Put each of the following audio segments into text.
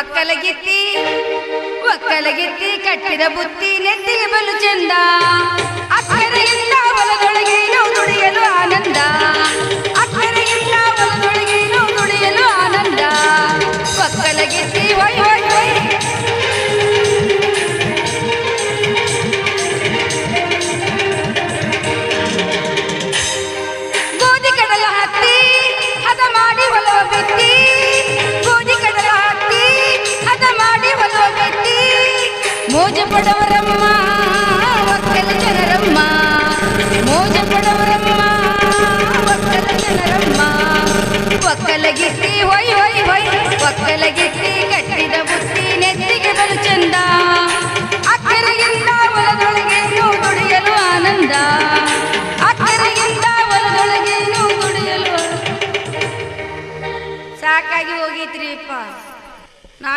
ಒಕ್ಕಲಗಿತ್ತಿ ಒಕ್ಕಲಗಿತ್ತಿ ಕಟ್ಟಿದ ಬುತ್ತಿ ನೆತ್ತಿಗೆ ಬಲು ಚಂದ. ಅಕ್ಕರೆಯಿಂದ ಹೊಲದೊಳಗೇನು ದುಡಿಯಲು ಆನಂದ. ಅಕ್ಕರೆಯಿಂದ ಹೊಲದೊಳಗೇನು ದುಡಿಯಲು ಆನಂದ. ಒಕ್ಕಲಗಿತ್ತಿ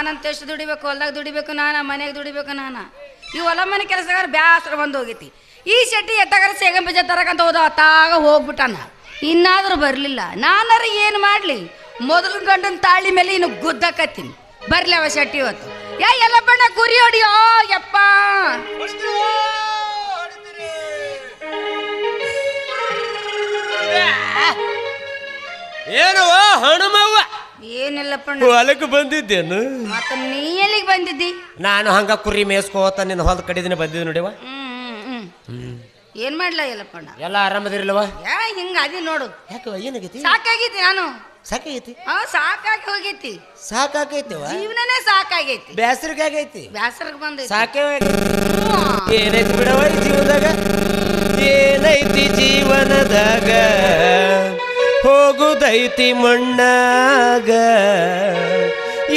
ನಾನಂತ ಎಷ್ಟು ದುಡಿಬೇಕು, ಹೊಲ್ದಾಗ ದುಡಿಬೇಕು, ನಾನು, ಮನೆಗೆ ದುಡಿಬೇಕು, ನಾನು? ಈ ಹೊಲ ಮನೆ ಕೆಲಸಗಾರ ಬ್ಯಾಸರ ಬಂದು ಹೋಗೈತಿ. ಈ ಶೆಟ್ಟಿ ಎತ್ತಗಾರ ಸೇಗಂ ಬೀಜ ತರಕಂತ ಹೋದ ತಾಗ ಹೋಗ್ಬಿಟ್ಟಾನ. ಇನ್ನಾದರೂ ಬರಲಿಲ್ಲ. ನಾನಾರ ಏನು ಮಾಡಲಿ? ಮೊದಲು ಗಂಡನ ತಾಳಿ ಮೇಲೆ ಇನ್ನು ಗುದ್ದಕತ್ತೀನಿ ಬರ್ಲಿ ಅವ ಶೆಟ್ಟಿ ಇವತ್ತು. ಯಾ ಎಲ್ಲ ಬಣ್ಣ ಕುರಿ ಹೊಡಿಯೋ, ಯಪ್ಪ! ಏನವ ಹನುಮವ್ವ ಏನಿಲ್ಲಪ್ಪ ಹೊಲಕ್ಕೆ ಬಂದಿದ್ದೇನು? ಮತ್ತೆ ನೀ ಎಲ್ಲಿಗೆ ಬಂದಿದ್ದಿ? ನಾನು ಹಂಗ ಕುರಿ ಮೇಸ್ಕೋತ ನಿನ್ನ ಹೊಲದ ಕಡಿದಿನ ಬಂದಿದ್ದೆ ನೋಡಿವ? ಏನ್ ಮಾಡ್ಲ ಎಲ್ಲಪ್ಪಣ್ಣ ಎಲ್ಲ ಆರಾಮದಿರಲ್ವ? ಯಾ ಹಿಂಗ ಅದಿ ನೋಡು. ಯಾಕೋ ಏನಾಗೈತಿ? ಸಾಕಾಗೈತಿ ನಾನು. ಸಾಕಾಗೈತಿ? ಹಾ ಸಾಕಾಗಿ ಹೋಗೈತಿ. ಸಾಕಾಗೈತಿ ಜೀವನನೇ ಸಾಕಾಗೈತಿ. ಬ್ಯಾಸರಿಗಾಗೈತಿ ಬ್ಯಾಸರಕ್ಕೆ ಬಂದೈತಿ. ಸಾಕೇ. ಏನೈತಿ ಬಿಡವ ಈ ಜೀವನದಾಗ? ಏನೈತಿ ಜೀವನದಾಗ? ಹೋಗುದೈತಿ ಮಣ್ಣಾಗ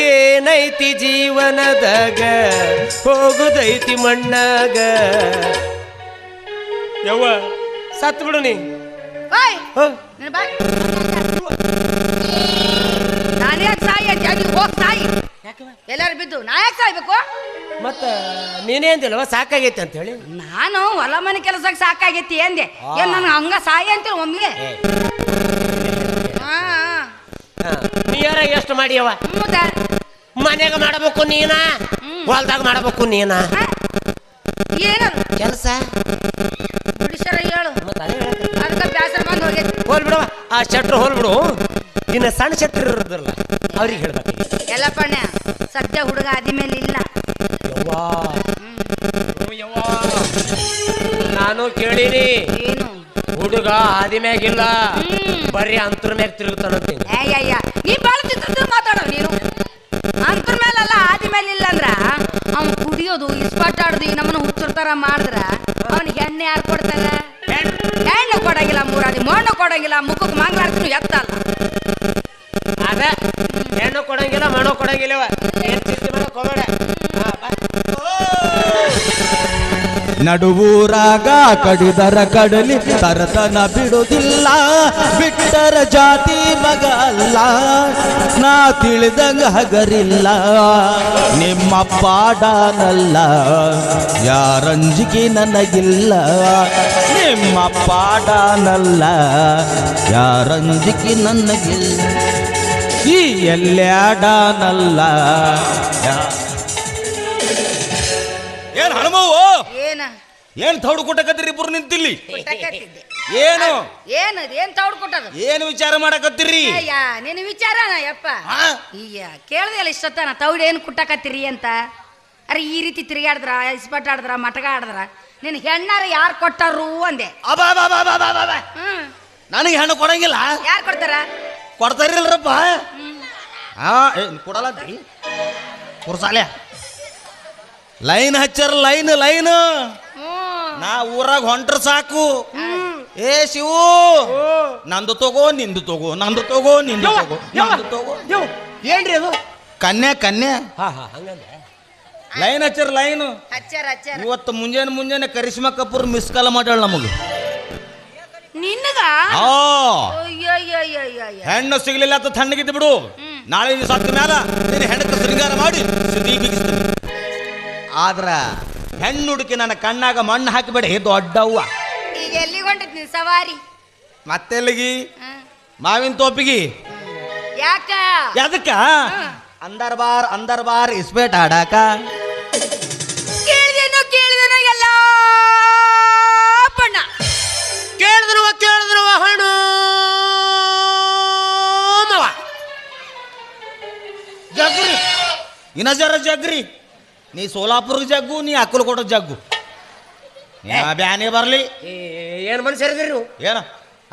ಏನೈತಿ ಜೀವನದಾಗ? ಹೋಗುದೈತಿ ಮಣ್ಣಾಗ. ಯವ್ವ ಸತ್ ಬಿಡು ನೀ. ನಾನೇ ಸಾಯಿ ಹೋಗ್ ಸಾಯಿ. ಎಲ್ಲಾರು ಬಿದ್ದು ನಾ ಯಾಕೆ ಸಾಯ್ಬೇಕು? ಮತ್ತ ನೀನೇ ಅಂದಿಲ್ವ ಸಾಕಾಗೈತಿ ಅಂತ ಹೇಳಿ ನಾನು ಹೊಲ ಮನೆ ಕೆಲಸಕ್ಕೆ ಸಾಕಾಗೈತಿ ಅಂದೆ. ಏನ್ ನನ್ ಹಂಗ ಸಾಯಿ ಅಂತೇಳಿ ಒಮ್ಮಿಗೆ? ಹಾ ನೀ ಎಷ್ಟು ಮಾಡಿಯವ? ಮತ್ತೆ ಮನ್ಯಾಗ ಮಾಡಬೇಕು ನೀನ? ಹೊಲ್ದಾಗ ಮಾಡಬೇಕು ನೀನ? ಏನದು? ಕೆಲಸ? ಬಿಡಿಸ್ಯಾರ ಹೇಳು. ಅದಕ್ಕೆ ಬ್ಯಾಸರ ಬಂದು ಹೋಗೈತಿ. ಹೋಲ್ ಬಿಡವ ಆ ಶಟ್ರು ಹೋಲ್ ಬಿಡು. ಇನ್ನು ಸಣ್ಣ ಶತ್ರು ಇರೋದಿಲ್ಲ ಅವ್ರಿಗೆ ಹೇಳ್ಬೇಕು. ಎಲ್ಲ ಪಣ್ಯ ಸದ್ಯ ಹುಡುಗ ಆದಿ ಮೇಲೆ ಇಲ್ಲ. ಯವ್ವಾ. ಯವ್ವಾ. ನಾನು ಕೇಳಿನಿ. ಏನು? ಹುಡುಗ ಆದಿಮ್ಯಾಗಿಲ್ಲ ಬರೀ ಅಂತರ ಮ್ಯಾಗ ತಿರುಗ್ತಾನಂತೀನಿ ಅಯ್ಯಯ್ಯ ನೀ ಬಾಳ ಚಿತ್ರ ಮಾತಾಡೋ ನೀನು? ಅಂತರ ಮೇಲಲ್ಲ ಆದಿ ಮೇಲೆ ಇಲ್ಲ ಅಂದ್ರ ಅವ್ನು ಕುಡಿಯೋದು ಇಸ್ಪಾಟ್ ಆಡೋದು ಈ ನಮ್ಮನ್ನ ಹುಚ್ಚಿರ್ತಾರ ಮಾಡಿದ್ರ ಅವನಿಗೆ ಎಣ್ಣೆ ಯಾರು ಕೊಡ್ತಾರ? ಹೆಣ್ಣು ಕೊಡಂಗಿಲ್ಲ ಮೂರಾದಿ ಮಣ್ಣು ಕೊಡಂಗಿಲ್ಲ ಮುಖಕ್ಕೆ ಮಂಗಳಾರತಿನೂ ಎತ್ತಲ್ಲ. ಅದ ಹೆಣ್ಣು ಕೊಡಂಗಿಲ್ಲ ಮಣ್ಣು ಕೊಡಂಗಿಲ್ಲವ ಏನು ಚಿಂತೆ. ನಡುವೂರಾಗ ಕಡಿದರ ಕಡಲಿ ತರತನ ಬಿಡುವುದಿಲ್ಲ. ಬಿಟ್ಟರ ಜಾತಿ ಮಗ ಅಲ್ಲ. ನಾ ತಿಳಿದಂಗ ಹಗರಿಲ್ಲ. ನಿಮ್ಮ ಪಾಡನಲ್ಲ. ಯಾರಂಜಿಕೆ ನನಗಿಲ್ಲ. ನಿಮ್ಮ ಪಾಡನಲ್ಲ. ಯಾರಂಜಿಕೆ ನನಗಿಲ್ಲ. ಈ ಎಲ್ಲ್ಯಾಡನಲ್ಲ ಏನ್ ಹನುಮವ್ವ? ಏನ ತೌಡು ಕೊಟ್ಟಕತ್ತೀರಿ ಇಬ್ರು ನಿಂತಿಲ್ಲಿ? ಕೊಟ್ಟಕತ್ತಿದ್ದೆ. ಏನು? ಏನು ಏನ್ ತೌಡ್ ಕೊಟ್ಟದು? ಏನು ವಿಚಾರ ಮಾಡಕತ್ತೀರಿ? ಅಯ್ಯ ನಿನ್ನ ವಿಚಾರನ ಯಪ್ಪ. ಆ? ಈಗ ಕೇಳ್ದೆ ಅಲ್ಲ ಇಷ್ಟೊತ್ತನ ತೌಡ್ ಏನು ಕುಟ್ಟಕತ್ತೀರಿ ಅಂತ? ಅರೆ ಈ ರೀತಿ ತಿರುಗಾಡಿದ್ರ ಇಸ್ಪಟ್ ಆಡಿದ್ರ ಮಟಗ ಆಡಿದ್ರ ನಿನ್ ಹೆಣ್ಣಾರ ಯಾರು ಕೊಟ್ಟಾರು ಅಂದೆ. ಅಬಾ ಬಾ ಬಾ. ಹ್ಮ್. ನನಗೆ ಹೆಣ್ಣು ಕೊಡಂಗಿಲ್ಲ. ಯಾರು ಕೊಡ್ತಾರ? ಕೊಡ್ತಾರಿಲ್ರಪ್ಪ. ಹಾ ಏ ಕೊಡಲ್ಲ ಕುರ್ಸಾಲೆ ಲೈನ್ ಹಚ್ಚಾರ ಲೈನ್ ಲೈನ್. ನಾ ಊರಾಗ ಹೊಂಟ್ರ ಸಾಕು. ಏ ಶಿವು ನಂದು ತಗೋ ನಿಂದು ತಗೋ ನಂದು ತಗೋ ನಿಂದು ತಗೋ ನಂದು ತಗೋ. ಏನ್ರಿ ಅದು? ಕನ್ಯಾ ಕನ್ಯಾ. ಹಾ ಹಾ ಹಂಗಂದ್ರೆ ಲೈನ್ ಹಚ್ಚರ್ ಲೈನ್. ಹಚ್ಚಾರ ಹಚ್ಚಾರ. ಇವತ್ತು ಮುಂಜಾನೆ ಮುಂಜಾನೆ ಕರಿಷ್ಮಾ ಕಪೂರ್ ಮಿಸ್ ಕಾಲ್ ಮಾಡ್ಯಾಳ ನಮಗೆ. ನಿನ್ನಗ ಆ ಅಯ್ಯಯ್ಯಯ್ಯಯ್ಯ ಹೆಣ್ಣು ಸಿಗ್ಲಿಲ್ಲ ಅಂತ ತಣ್ಣಗಿದ್ದು ಬಿಡು. ನಾಳೆ ನೀನು ಸತ್ತ ಮ್ಯಾಲ ನಿನ್ನ ಹೆಣ್ಣಕ್ಕೆ ಶೃಂಗಾರ ಮಾಡಿ ಬಿಗಿಸ್ತೀನಿ ಆದ್ರ ಹೆಣ್ಣು ಹುಡುಕಿ ನನ್ನ ಕಣ್ಣಾಗ ಮಣ್ಣು ಹಾಕಿಬೇಡ ದೊಡ್ಡವ್ವ. ಈಗ ಎಲ್ಲಿಗೆ ನೀನ್ ಸವಾರಿ. ಮತ್ತೆಲ್ಲಿಗಿ? ಹ? ಮಾವಿನ ತೋಪಿಗಿ? ಯಾಕ? ಅದಕ್ಕ ಅಂದರ್ ಬಾರ್ ಅಂದರ್ ಬಾರ್ ಇಸ್ಬೇಟ್ ಆಡಾಕ ಕೇಳಿದೇನೋ ಕೇಳಿದೇನೋ ಎಲ್ಲ ಬಣ್ಣ ಕೇಳಿದ್ರು ಕೇಳಿದ್ರು ಹಣ್ಣು ಜಗ್ರಿ. ಇನ್ನ ಜರ ಜಗ್ರಿ. ನೀ ಸೋಲಾಪುರ ಜಗ್ಗು ನೀ ಅಕ್ಕಲಕೋಟ ಜಗ್ಗು. ಬ್ಯಾನೆ ಬರ್ಲಿ. ಏ, ಏನ್ ಮನುಷ್ಯರಿದ್ರಿ ನೀವು? ಏನ?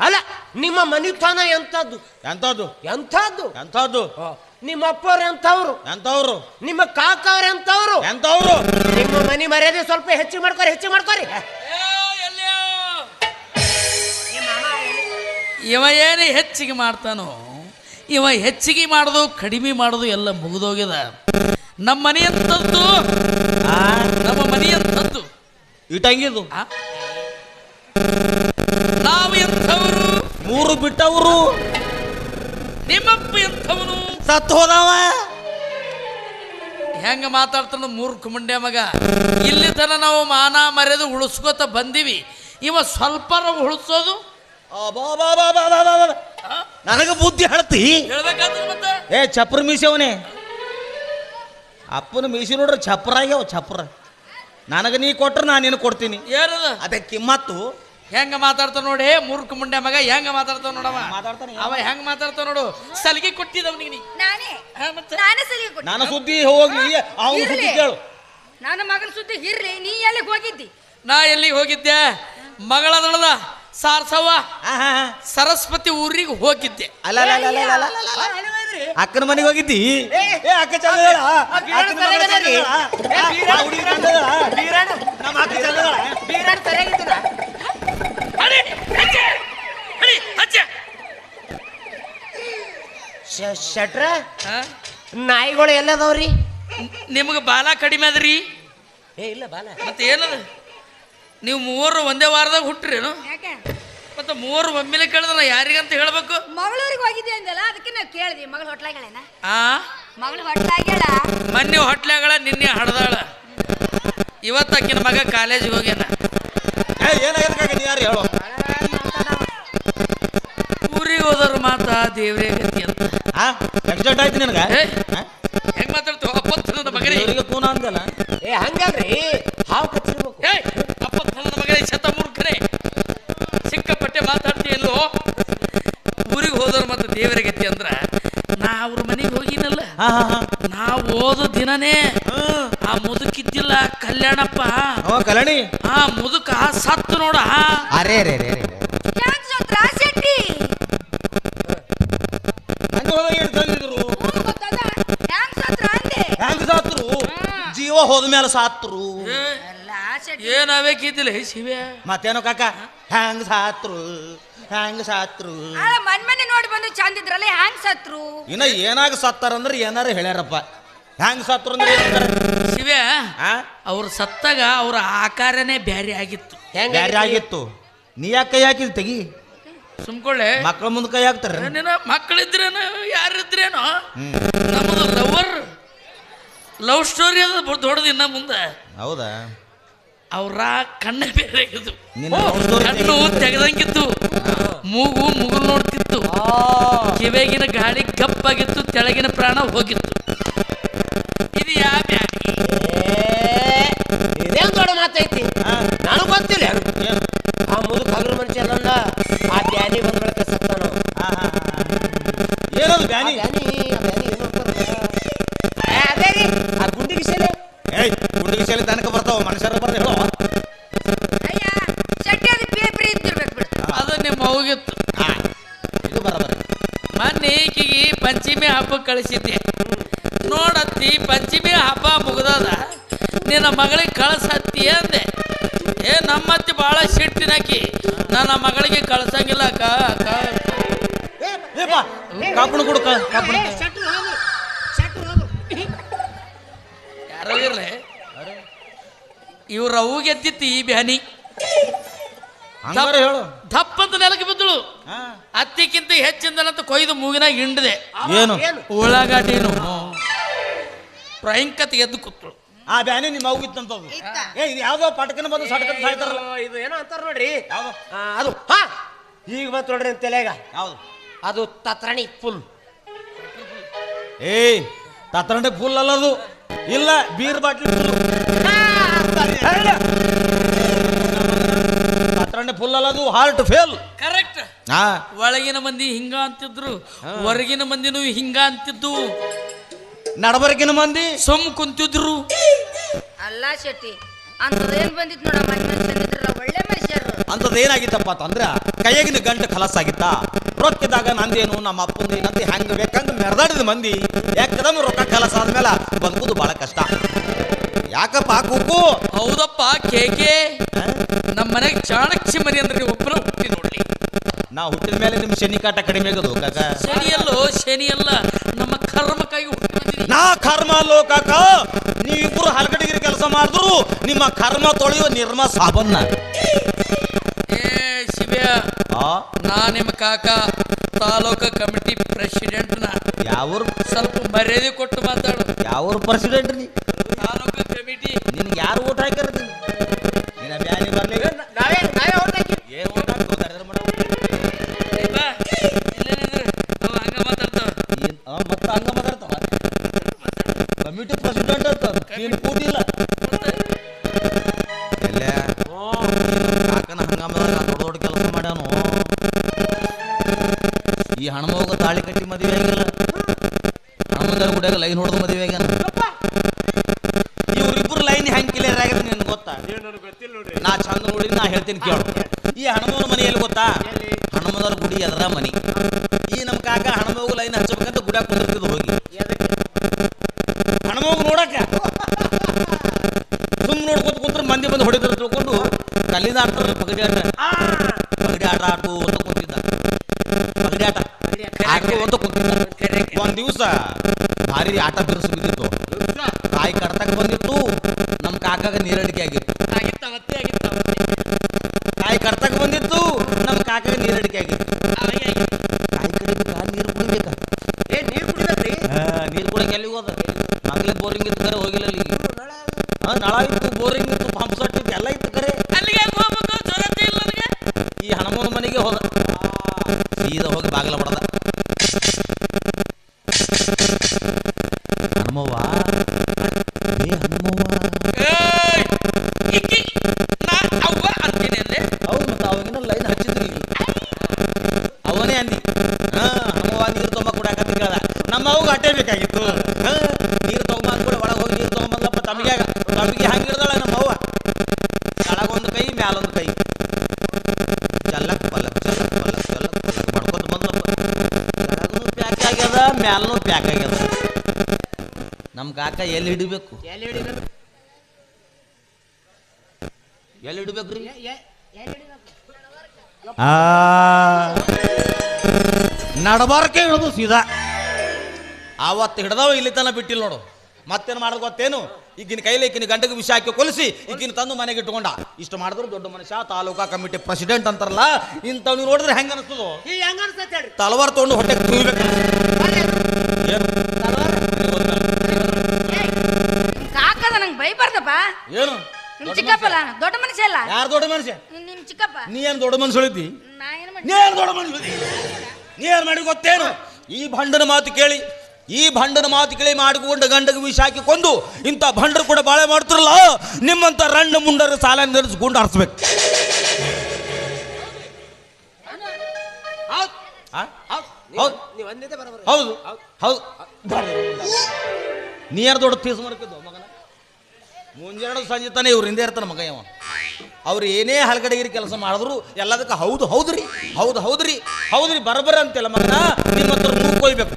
ಅಲ್ಲ ನಿಮ್ಮ ಮನಿತನ ಎಂತದ್ದು ಎಂತದ್ದು ಎಂಥದ್ದು? ಎಂತದ್ದು ಆ, ನಿಮ್ಮ ಅಪ್ಪವ್ರು ಎಂಥವ್ರು? ಎಂತವ್ರು ನಿಮ್ಮ ಕಾಕವ್ರು ಎಂಥವ್ರು? ಎಂತವ್ರು ನಿಮ್ಮ ಮನಿ ಮರ್ಯಾದೆ ಸ್ವಲ್ಪ ಹೆಚ್ಚು ಮಾಡ್ಕೊರಿ ಹೆಚ್ಚು ಮಾಡ್ಕೊರಿ. ಇವ ಏನು ಹೆಚ್ಚಿಗೆ ಮಾಡ್ತಾನೋ ಇವ ಹೆಚ್ಚಿಗೆ ಮಾಡೋದು ಕಡಿಮೆ ಮಾಡೋದು ಎಲ್ಲ ಮುಗಿದೋಗ್ಯದ ನಮ್ಮ ಮನೆಯಂತದ್ದು ಆ, ನಮ್ಮ ಮನೆಯಂತದ್ದು. ಇಟಂಗಿದು. ನಾವು ಎಂಥವರು? ಮೂರು ಬಿಟ್ಟವರು. ನಿಮ್ಮಪ್ಪ ಎಂಥವನು? ಸತ್ ಹೋದವ. ಹೆಂಗ ಮಾತಾಡ್ತಾನ ಮೂರ್ಖ ಮುಂಡೆ ಮಗ. ಇಲ್ಲಿ ತನ ನಾವು ಮಾನ ಮರೆದು ಉಳಿಸ್ಕೋತ ಬಂದಿವಿ. ಇವ ಸ್ವಲ್ಪ ನಾವು ಉಳಿಸೋದು ನನಗ ಬುದ್ಧಿ ಹೇಳ್ತಿ. ಹೇಳ್ಬೇಕಾದ್ರೆ ಮತ್ತೆ? ಏ ಚಪ್ರ ಮೀಸವನೇ ಅಪ್ಪನ ಮೀಸಿ ನೋಡ್ರಿ ಚಪ್ರ ಆಗ್ಯಾವ ಚಪ್ರ ನನಗೆ ನೀ ಕೊಟ್ರೆ ನಾನು ನಿನಗೆ ಕೊಡ್ತೀನಿ. ಏನದ? ಅದೇ ಕಿಮ್ಮತ್ತು ಹೆಂಗ ಮಾತಾಡ್ತ ನೋಡಿ ಮೂರ್ಖ ಮುಂಡೆ ಮಗ ಹೆಂಗ ಮಾತಾಡ್ತಾವ ನೋಡವ ಮಾತಾಡ್ತಾನೆ ಅವ ಹೆಂಗ ಮಾತಾಡ್ತಾವ ನೋಡು ಸಲಿಗೆ ಕೊಟ್ಟಿದವ್ ನೀ. ನಾನೇ. ಹಾ, ಮತ್ತೆ? ನಾನೇ ಸಲಿಗೆ ಕೊಟ್ಟೆ ನನ್ನ ಸುದ್ದಿ ಹೋಗ್ಲಿ ಅವನ ಸುದ್ದಿ ಕೇಳು. ನನ್ನ ಮಗನ ಸುದ್ದಿ ಇರ್ಲಿ ನೀ ಎಲ್ಲಿಗೆ ಹೋಗಿದ್ದಿ? ನಾ ಎಲ್ಲಿಗೆ ಹೋಗಿದ್ದೆ? ಮಗಳದಳದ ಸಾರ್ಸವ್ವ ಆ, ಹಾ, ಹಾ. ಸರಸ್ವತಿ ಊರಿಗೆ ಹೋಗಿದ್ದೆ. ಅಲ್ಲ ಅಲ್ಲ, ಅಲ್ಲ, ಅಲ್ಲ, ಅಲ್ಲ, ಅಲ್ಲ, ಅಲ್ಲ. ಅಕ್ಕನ ಮನೆಗೆ ಹೋಗಿದ್ದಿ? ಏ ಅಕ್ಕ ಚಂದ ಶೆಟ್ರ? ಹಾ? ನಾಯಿಗಳು ಎಲ್ಲದವ್ರಿ? ನಿಮ್ಗೆ ಬಾಲ ಕಡಿಮೆ ಅದ್ರಿ? ಏ ಇಲ್ಲ ಬಾಲ. ಮತ್ತೆ ಏನದ ನೀವು ಮೂವರು ಒಂದೇ ವಾರದಾಗ ಹುಟ್ಟ್ರೇನು? ಯಾಕೆ? ಮತ್ತೆ ಮೂರು ಒಮ್ಮೆಲೆ ಕೇಳಿದ್ರೆ ನಾ ಯಾರಿಗಂತ ಹೇಳ್ಬೇಕು? ಮಗಳೂರಿಗೆ ಹೋಗಿದ್ದೆ ಅಂದಲ್ಲ? ಅದಕ್ಕೆ ನಾವು ಕೇಳಿದ್ವಿ. ಮಗಳು ಹೊಟ್ಲಾಗಳೇನ ಆ? ಮಗಳು ಹೊಟ್ಲಾಗ್ಯಾಳ? ಮೊನ್ನೆ ಹೊಟ್ಲಾಗಳ ನಿನ್ನೆ ಹಡ್ದಾಳ ಇವತ್ತಾಕಿನ ಮಗ ಕಾಲೇಜಿಗೆ ಹೋಗ್ಯಾನ. ಏ, ಏನಾಗೈತೆ ಕಾಕ, ನೀ ಯಾರು ಹೇಳೋ? ಊರಿಗೆ ಹೋದವ್ರ ಮಾತ ದೇವ್ರೇ ಗತಿ ಅಂತ. ಆ ಆಕ್ಸಿಡೆಂಟ್ ಆಯ್ತು ನಿನಗ? ಏ, ಹೆಂಗ್ ಮಾತಾಡ್ತೀವ ಅಪ್ಪತ್ತನದ ಮಗನೇ ದೇವ್ರಿಗೆ ಕೂನ ಅಂದಲ್ಲ? ಏ ಹಂಗಲ್ರಿ ಹಾವು ಕಚ್ಚಿರ್ಬೇಕು ಏ ಅಪ್ಪತ್ತನದ ಮಗನೇ ಶತ ಮೂರ್ಖನೇ ಸಿಕ್ಕಾಪಟ್ಟೆ ಮಾತಾಡ್ತೀಯಲ್ಲೋ ಊರಿಗೆ ಹೋದವ್ರ ಮತ್ತೆ ದೇವರ ಗತಿ ಅಂದ್ರ ನಾ ಅವ್ರ ಮನೆಗೆ ನಾ ಓದೋ ದಿನನೇ ಆ ಮುದುಕಿದ್ದಿಲ್ಲ ಕಲ್ಯಾಣಪ್ಪ. ಅವ ಕಲ್ಯಾಣಿ. ಆ ಮುದುಕ ಸತ್ತು ನೋಡ ಅರೇ ರೇ ರೇ ಜೀವ ಹೋದ ಮೇಲೆ ಸಾತ್ರು. ಅಲ್ಲ ಶೆಟ್ಟಿ ಶಿವೆ ಮತ್ತೇನೋ ಕಾಕ? ಹ್ಯಾಂಗ್ ಸಾತ್ರು? ಹೆಂಗ್ ಸಾತ್ರು? ಮನ್ಮನೆ ಮನ್ ಮನೆ ನೋಡಿ ಬಂದು ಚಂದ ಇದ್ರಲ್ಲ ಹ್ಯಾಂಗ್ ಸತ್ರು? ಇನ್ನ ಏನಾಗ ಸತ್ತಾರಂದ್ರೆ ಏನಾರ ಹೇಳ್ಯಾರಪ್ಪ. ಹ್ಯಾಂಗ್ ಸತ್ರು ಅಂದ್ರೆ ಶಿವೇ? ಶಿವ್ಯ ಅವ್ರು ಸತ್ತಾಗ ಅವ್ರ ಆಕಾರನೇ ಬ್ಯಾರೆ ಆಗಿತ್ತು. ಬ್ಯಾರೆ ಆಗಿತ್ತು? ನೀ ಯಾಕೆ ಕೈ ಹಾಕಿದ್ ತೆಗಿ? ಸುಮ್ಕೊಳ್ಳೆ. ಮಕ್ಕಳ ಮುಂದೆ ಕೈ ಹಾಕ್ತಾರೆ ನಿನ್ನ ಮಕ್ಕಳಿದ್ರೇನು ಯಾರಿದ್ರೇನು? ನಮ್ದು ನಮ್ಮದು ಲವರ್ ಲವ್ ಸ್ಟೋರಿ ಅದ ದೊಡ್ಡದು ಇನ್ನ ಮುಂದೆ. ಹೌದಾ? ಅವ್ರ ಕಣ್ಣ ಬೇರೆ ಕಣ್ಣು ತೆಗೆದಂಗಿತ್ತು. ಮೂಗು ಮುಗುಲ್ ನೋಡ್ತಿತ್ತು. ಕಿವೆಗಿನ ಗಾಳಿ ಕಪ್ಪಾಗಿತ್ತು ತೆಳಗಿನ ಪ್ರಾಣ ಹೋಗಿತ್ತು. ಇದು ಯಾವ ಬ್ಯಾನಿ ಇದೇನ್ ದೊಡ್ಡ ಮಾತೈತಿ? ನನಗ್ ಗೊತ್ತಿಲ್ಲ. ಏನು? ಆ ಮುದುಕ ಹಗಲು ಮನುಷ್ಯ ಅಲ್ಲ ಆ ಡ್ಯಾನಿ ಬಂದ್ ಬಳಕ ಸತ್ತಾನ ಆ, ಆ, ಆ. ಏನದು ಬ್ಯಾನಿ ಡ್ಯಾನಿ ಆ ಡ್ಯಾನಿ ಏನು ಅಂತಾರಲ್ಲ? ಏ, ಅದೇ ರೀ ಆ ಗುಂಡಿಗೆ ಸೆಲೆ ಏಯ್ ಗುಂಡಿಗೆ ಶಾಲೆ ತನಕ ಬರ್ತಾವ ಮನುಷ್ಯರ ಬರ್ತ ಹೇಳೋ ಅಯ್ಯ ಶೆಟ್ಟಿ ಅದು ಪೇಪರ್ ಇದ್ದಿರ್ಬೇಕು ಬಿಡು ಹೋಗಿತ್ತು. ಇದು ಬರಬಾರ ಮೊನ್ನೆ ಈಕಿಗೆ ಪಂಚಮಿ ಹಬ್ಬ ಕಳಿಸಿದ್ದೆ. ನೋಡತ್ತಿ ಪಂಚಮಿ ಹಬ್ಬ ಮುಗ್ದದ. ನಿನ್ನ ಮಗಳಿಗೆ ಕಳಿಸತ್ತಿ ಅಂದೆ. ಏ ನಮ್ಮತ್ತಿ ಭಾಳ ಸಿಟ್ಟಿನಕಿ ನನ್ನ ಮಗಳಿಗೆ ಕಳ್ಸಂಗಿಲ್ಲ ಅಕ್ಕ ಕಾಪಣ ಕೊಡು ಕಾಪಣ ಯಾರೋ ಇರ್ಲಿ. ಇವ್ರ ಅವು ಗೆದ್ದಿತ್ತು ಈ ಬ್ಯಾನಿ. ಹೇಳು. ದಪ್ಪಂತ ನೆಲಕ್ಕೆ ಅತ್ತಿಕ್ಕಿಂತ ಹೆಚ್ಚಿಂದನಂತ ಕೊಯ್ದು ಮೂಗಿನಾಗ ಹಿಂಡದೆ. ಏನು? ಉಳ್ಳಾಗಡ್ಡಿನು. ಪ್ರಯಂಕತೆ ಎದ್ದು ಕೂತಳು. ಆ ಬ್ಯಾನಿ ನಿಮ್ಮ ಹೋಗಿತ್ತಂತದು ಏ ಇದು ಯಾವ್ದೋ ಪಟಕನ ಬಂದು ಸಡಕ ಸಾಯ್ತಾರಲ್ಲ. ಇದು ಏನೋ ಅಂತಾರ ನೋಡ್ರಿ. ಯಾವ್ದು? ಅದು ಹಾ. ಈಗ ಬಂತು ನೋಡ್ರಿ ಅಂತ ಹೌದು ಯಾವ್ದು? ಅದು ತತ್ರಣಿ ಫುಲ್ ಏಯ್ ತತ್ರಣಿ ಫುಲ್ ಅಲ್ಲ ಅದು. ಇಲ್ಲ ಬೀರ್ ಬಾಟ್ಲಿ. ತತ್ರಣಿ ಫುಲ್ ಅಲ್ಲ ಅದು. ಹಾರ್ಟ್ ಫೇಲ್ ಕರೆಕ್ಟ್ ಒಳಗಿನ ಮಂದಿ ಹಿಂಗ ಅಂತಿದ್ರು ಹೊರಗಿನ ಮಂದಿನೂ ಹಿಂಗ ಅಂತಿದ್ದು. ನಡಬರ್ಗಿನ ಮಂದಿ? ಸುಮ್ ಕುಂತಿದ್ರು. ಅಲ್ಲ ಶೆಟ್ಟಿ ಅಂತದೇನ್ ಬಂದಿತ್ತು ನೋಡ ಒಳ್ಳೆ ಮನುಷ್ಯರು. ಅಂತದೇನಾಗಿತ್ತಪ್ಪ ಏನಾಗಿತ್ತಪ್ಪ ಅಂತಂದ್ರ ಕೈಯಾಗಿನ ಗಂಟು ಖಲಾಸ್ ಆಗಿತ್ತ ರೊಕ್ಕಿದಾಗ ನಂದೇನು ನಮ್ಮ ಅಪ್ಪಂದು ಏನಂತ ಹೆಂಗ ಬೇಕಂತ ಮೆರೆದಾಡಿದ ಮಂದಿ. ಯಾಕದಮ್ ರೊಕ್ಕ ಖಲಾಸ್ ಆದ್ಮೇಲೆ ಬದುಕುದು ಬಹಳ ಕಷ್ಟ. ಯಾಕಪ್ಪ ಕುಕ್ಕು? ಹೌದಪ್ಪ ಕೇಕೆ? ನಮ್ಮ ಮನೆಗೆ ಚಾಣಕ್ಯ ಮರಿ ಅಂದ್ರೆ ನೀವು ಒಬ್ಬರ ಹುಟ್ಟಿ ನೋಡ್ಲಿ. ನಾ ಹುಟ್ಟಿದ ಮೇಲೆ ನಿಮ್ ಶನಿ ಕಾಟ ಕಡಿಮೆ ಆಗದು ಕಾಕ. ಶನಿಯಲ್ಲೋ ಶನಿಯಲ್ಲ ನಮ್ಮ ಕರ್ಮಕ್ಕಾಗಿ ಹುಟ್ಟಿ ನಾ ಕರ್ಮ ಅಲ್ಲೋ ಕಾಕ. ನೀವಿಬ್ರು ಹಲಗಡಿಗಿರಿ ಕೆಲಸ ಮಾಡಿದ್ರು ನಿಮ್ಮ ಕರ್ಮ ತೊಳೆಯುವ ನಿರ್ಮ ಸಾಬನ್ನ. ಏ ಶಿವ್ಯ ಆ? ನಾ ನಿಮ್ಮ ಕಾಕ ತಾಲೂಕು ಕಮಿಟಿ ಪ್ರೆಸಿಡೆಂಟ್ ನಾ ಯಾವ್ರ? ಸ್ವಲ್ಪ ಮರ್ಯಾದೆ ಕೊಟ್ಟು ಮಾತಾಡು. ಯಾವ್ರ ಪ್ರೆಸಿಡೆಂಟ್ ನೀ? ತಾಲೂಕ ಕಮಿಟಿ. ನಿನ್ಗೆ ಯಾರು ಊಟ ಹಾಕ್ಯಾರ ನಿನ್ನ ಬ್ಯಾನಿ ಬರ್ಲಿ ನಾವೇ ನಾವೇ ಏನ್ ಓಟ್ ಮಾತಾಡ್ತಾವ. ಏನ್ ಆ, ಮತ್ತ ಹಂಗ ಮಾತಾಡ್ತಾವ? ಕಮಿಟಿ ಪ್ರೆಸಿಡೆಂಟ್ ಅಂತ ನೀನು ಕೂಡಿಲ್ಲ ಗುಡಿ ಎದರ ಮನಿ. ಈ ನಮ್ಮ ಕಾಕ ಹಣಮೋಗು ಲೈನ್ ಹಚ್ಚಬೇಕಂತ ಗುಡ ಕುಂದಿರ್ತಿದ್ದು ಹೋಗಿ. ಹಣಮೋಗು ನೋಡಕ್ಕ. ಸುಮ್ ನೋಡ್ಕೊತ ಕುಂತ್ರ ಮಂದಿ ಬಂದು ಹೊಡೆದ್ರ ತಿಳ್ಕೊಂಡು ಕಲ್ಲಿನ ಆಡ್ತಾರಲ್ಲ ಪಗಡಿ ಆಟ. ಪಗಡಿ ಆಟ ಆಟು ಅಂತ ಕುಂತಿದ್ದ. ಪಗಡಿ ಆಟ. ಆಟು. ಅಂತ ಕುಂತಿದ್ದ. ಒಂದ್ ದಿವಸ ಭಾರಿ ಆಟ ಬಿರುಸು ಬಿದ್ದಿತ್ತು ತಾಯಿ ಕಡ್ತಕ್ ಬಂದಿತ್ತು. ನಮ್ಮ ಕಾಕಾಗ ನೀರಡಿಕೆ ಆಗಿತ್ತು. ತಾಯಿ ಕಡ್ತಕ್ ಬಂದಿತ್ತು. ನಮ್ಮ ಕಾಕಾಗ ನೀರಡಿಕೆ ಆಗಿತ್ತು ಹಾಗೆ ಆಗಿತ್ತು. ಕಾಯಿ ಕಡಿಬೇಕಾ ನೀರು ಕುಡಿಬೇಕಾ ಏ ನೀರು ಕುಡಿಬೇಕ್ರಿ ನೀರು ಕುಡಿಯಕ್ಕೆ ಎಲ್ಲಿಗೆ ಹೋದ ಮಗ್ಲೇ ಬೋರಿಂಗ್ ಇತ್ತು ಕರೆ ಹೋಗಿಲ್ಲ ಅಲ್ಲಿಗೆ ಹಾ ನಳ ಇತ್ತು ಬೋರಿಂಗ್ ಇತ್ತು ಪಂಪ್ ಸೆಟ್ ಇತ್ತು ಎಲ್ಲ ಇತ್ತು ಕರೆ ಅಲ್ಲಿಗೆ ಯಾಕ್ ಹೋಗ್ಬೇಕು ಜರತೆ ಇಲ್ಲ ನನಗೆ ಈ ಹನುಮನ ಮನೆಗೆ ಹೋದ ಸೀದಾ ಹೋಗಿ ಬಾಗಿಲ ಬಡದ ಹನುಮವ್ವ ಏ ಹನುಮವ್ವ ಏಯ್! ಇಕ್ಕಿ ನಾ ಅವ್ವ ಅಂತೀನಿ ಅಂದೆ ಹೌದು ಮತ್ತೆ ಅವಾಗಿನ ಲೈನ್ ಹಚ್ಚಿದ್ರಿ ಅವನೇ ಅಂದಿ ಹಾ ಹನುಮವ್ವ ನೀರು ತೊಗೊಂಬ ಕುಡಾಕಂತ ಕೇಳ್ದ ನಮ್ಮ ಅವಾಗ ಅಟ್ಟೆ ಬೇಕಾಗಿತ್ತು ಹಾ ನೀರು ತೊಗೊಂಬ ಕೂಡ ಒಳಗೆ ಹೋಗಿ ನೀರು ತೊಗೊಂಬಂದಪ್ಪ ತಮಗೆ ತಮಗೆ ಹಂಗೆ ಹಿಡ್ದಾಳ ನಮ್ಮ ಅವ್ವ ಕೆಳಗೊಂದು ಕೈ ಮ್ಯಾಲೊಂದು ಕೈ ಚಲ್ಲಕ್ ಪಲಕ್ ಚಲಕ್ ಪಲಕ್ ಚಲಕ್ ಪಲಕ್ ಮಾಡ್ಕೊಂಡು ಬಂದಪ್ಪ. ಕೆಳಗೂ ಪ್ಯಾಕ್ ಆಗ್ಯದ ಮ್ಯಾಲೂ ಪ್ಯಾಕ್ ಆಗ್ಯದ. ನಮ್ಮ ಕಾಕ ಎಲ್ಲಿ ಹಿಡಿಬೇಕು? ಎಲ್ಲಿ ಹಿಡಿಬೇಕು? ಎಲ್ಲಿ ಹಿಡಿಬೇಕ್ರಿ? ಆ ನಡಬಾರಕ್ಕೆ ಹಿಡಿದು ಸೀದಾ. ಆವತ್ತು ಹಿಡ್ದವ ಇಲ್ಲಿ ತನ ಬಿಟ್ಟಿಲ್ಲ ನೋಡು. ಮತ್ತೇನು ಮಾಡೋದು ಗೊತ್ತೇನು? ಈಗಿನ ಕೈಲಿ ಈಗಿನ ಗಂಡಗೆ ವಿಷ ಹಾಕಿ ಕೊಲಿಸಿ ಈಗಿನ ತಂದು ಮನೆಗೆ ಇಟ್ಕೊಂಡ. ಇಷ್ಟು ಮಾಡಿದ್ರು ದೊಡ್ಡ ಮನುಷ್ಯ ತಾಲೂಕಾ ಕಮಿಟಿ ಪ್ರೆಸಿಡೆಂಟ್ ಅಂತಾರಲ್ಲ ಇಂಥವ್ನು ನೋಡಿದ್ರೆ ಹೆಂಗ ಅನಿಸ್ತದೋ? ಈ ಹೆಂಗ್ ಅನ್ಸತ್ತೆ ಹೇಳ್ರಿ? ತಲವಾರ್ ತಗೊಂಡು ಹೊಟ್ಟೆ ಕಾಕದ ನಂಗೆ ಬೈಬಾರ್ದಪ್ಪ. ಏನು? ನಿಮ್ ಚಿಕ್ಕಪ್ಪಲ್ಲ? ದೊಡ್ಡ ಮನುಷ್ಯ ಅಲ್ಲ? ಯಾರು ದೊಡ್ಡ ಮನುಷ್ಯ? ನಿಮ್ ಚಿಕ್ಕಪ್ಪ. ನೀ ಏನ್ ದೊಡ್ಡ ಮನುಷ್ಯ ಹೇಳಿದ್ದಿ ನೀ ಏನ್ ದೊಡ್ಡ ಮನುಷ್ಯ ನೀ ಏನು ಮಾಡಿ ಗೊತ್ತೇನು? ಈ ಭಂಡನ ಮಾತು ಕೇಳಿ ಈ ಭಂಡನ ಮಾತು ಕೇಳಿ ಮಾಡಿಕೊಂಡು ಗಂಡಗೆ ವಿಷ ಹಾಕಿ ಕೊಂದು ಇಂಥ ಭಂಡರು ಕೂಡ ಬಾಳೆ ಮಾಡ್ತಿರಲ್ಲ? ನಿಮ್ಮಂತ ರಣ್ಣ ಮುಂಡರ ಸಾಲ ನಿರ್ಸ್ಕೊಂಡು ಹರಿಸ್ಬೇಕು. ಹೌದು? ಹೌದು. ನೀ ಯಾರು ದೊಡ್ಡ ತೀಸ್ ಮಾಡ್ಕಿದ್ದು ಮಗನ? ಮುಂಜಾನೆ ಸಂಜೆ ತಾನೇ ಇವ್ರ ಹಿಂದೆ ಇರ್ತಾನೆ ಮಗ ಇವ ಅವ್ರು ಏನೇ ಹಲಗಡಗಿರಿ ಕೆಲಸ ಮಾಡಿದ್ರು ಎಲ್ಲದಕ್ಕೆ ಹೌದು ಹೌದ್ರಿ ಹೌದು ಹೌದ್ರಿ ಹೌದ್ರಿ ಬರಬರ ಅಂತೆಲ್ಲ ಮತ್ತ ನಿಮ್ಮ ಹತ್ರ ಕೊಯ್ಬೇಕು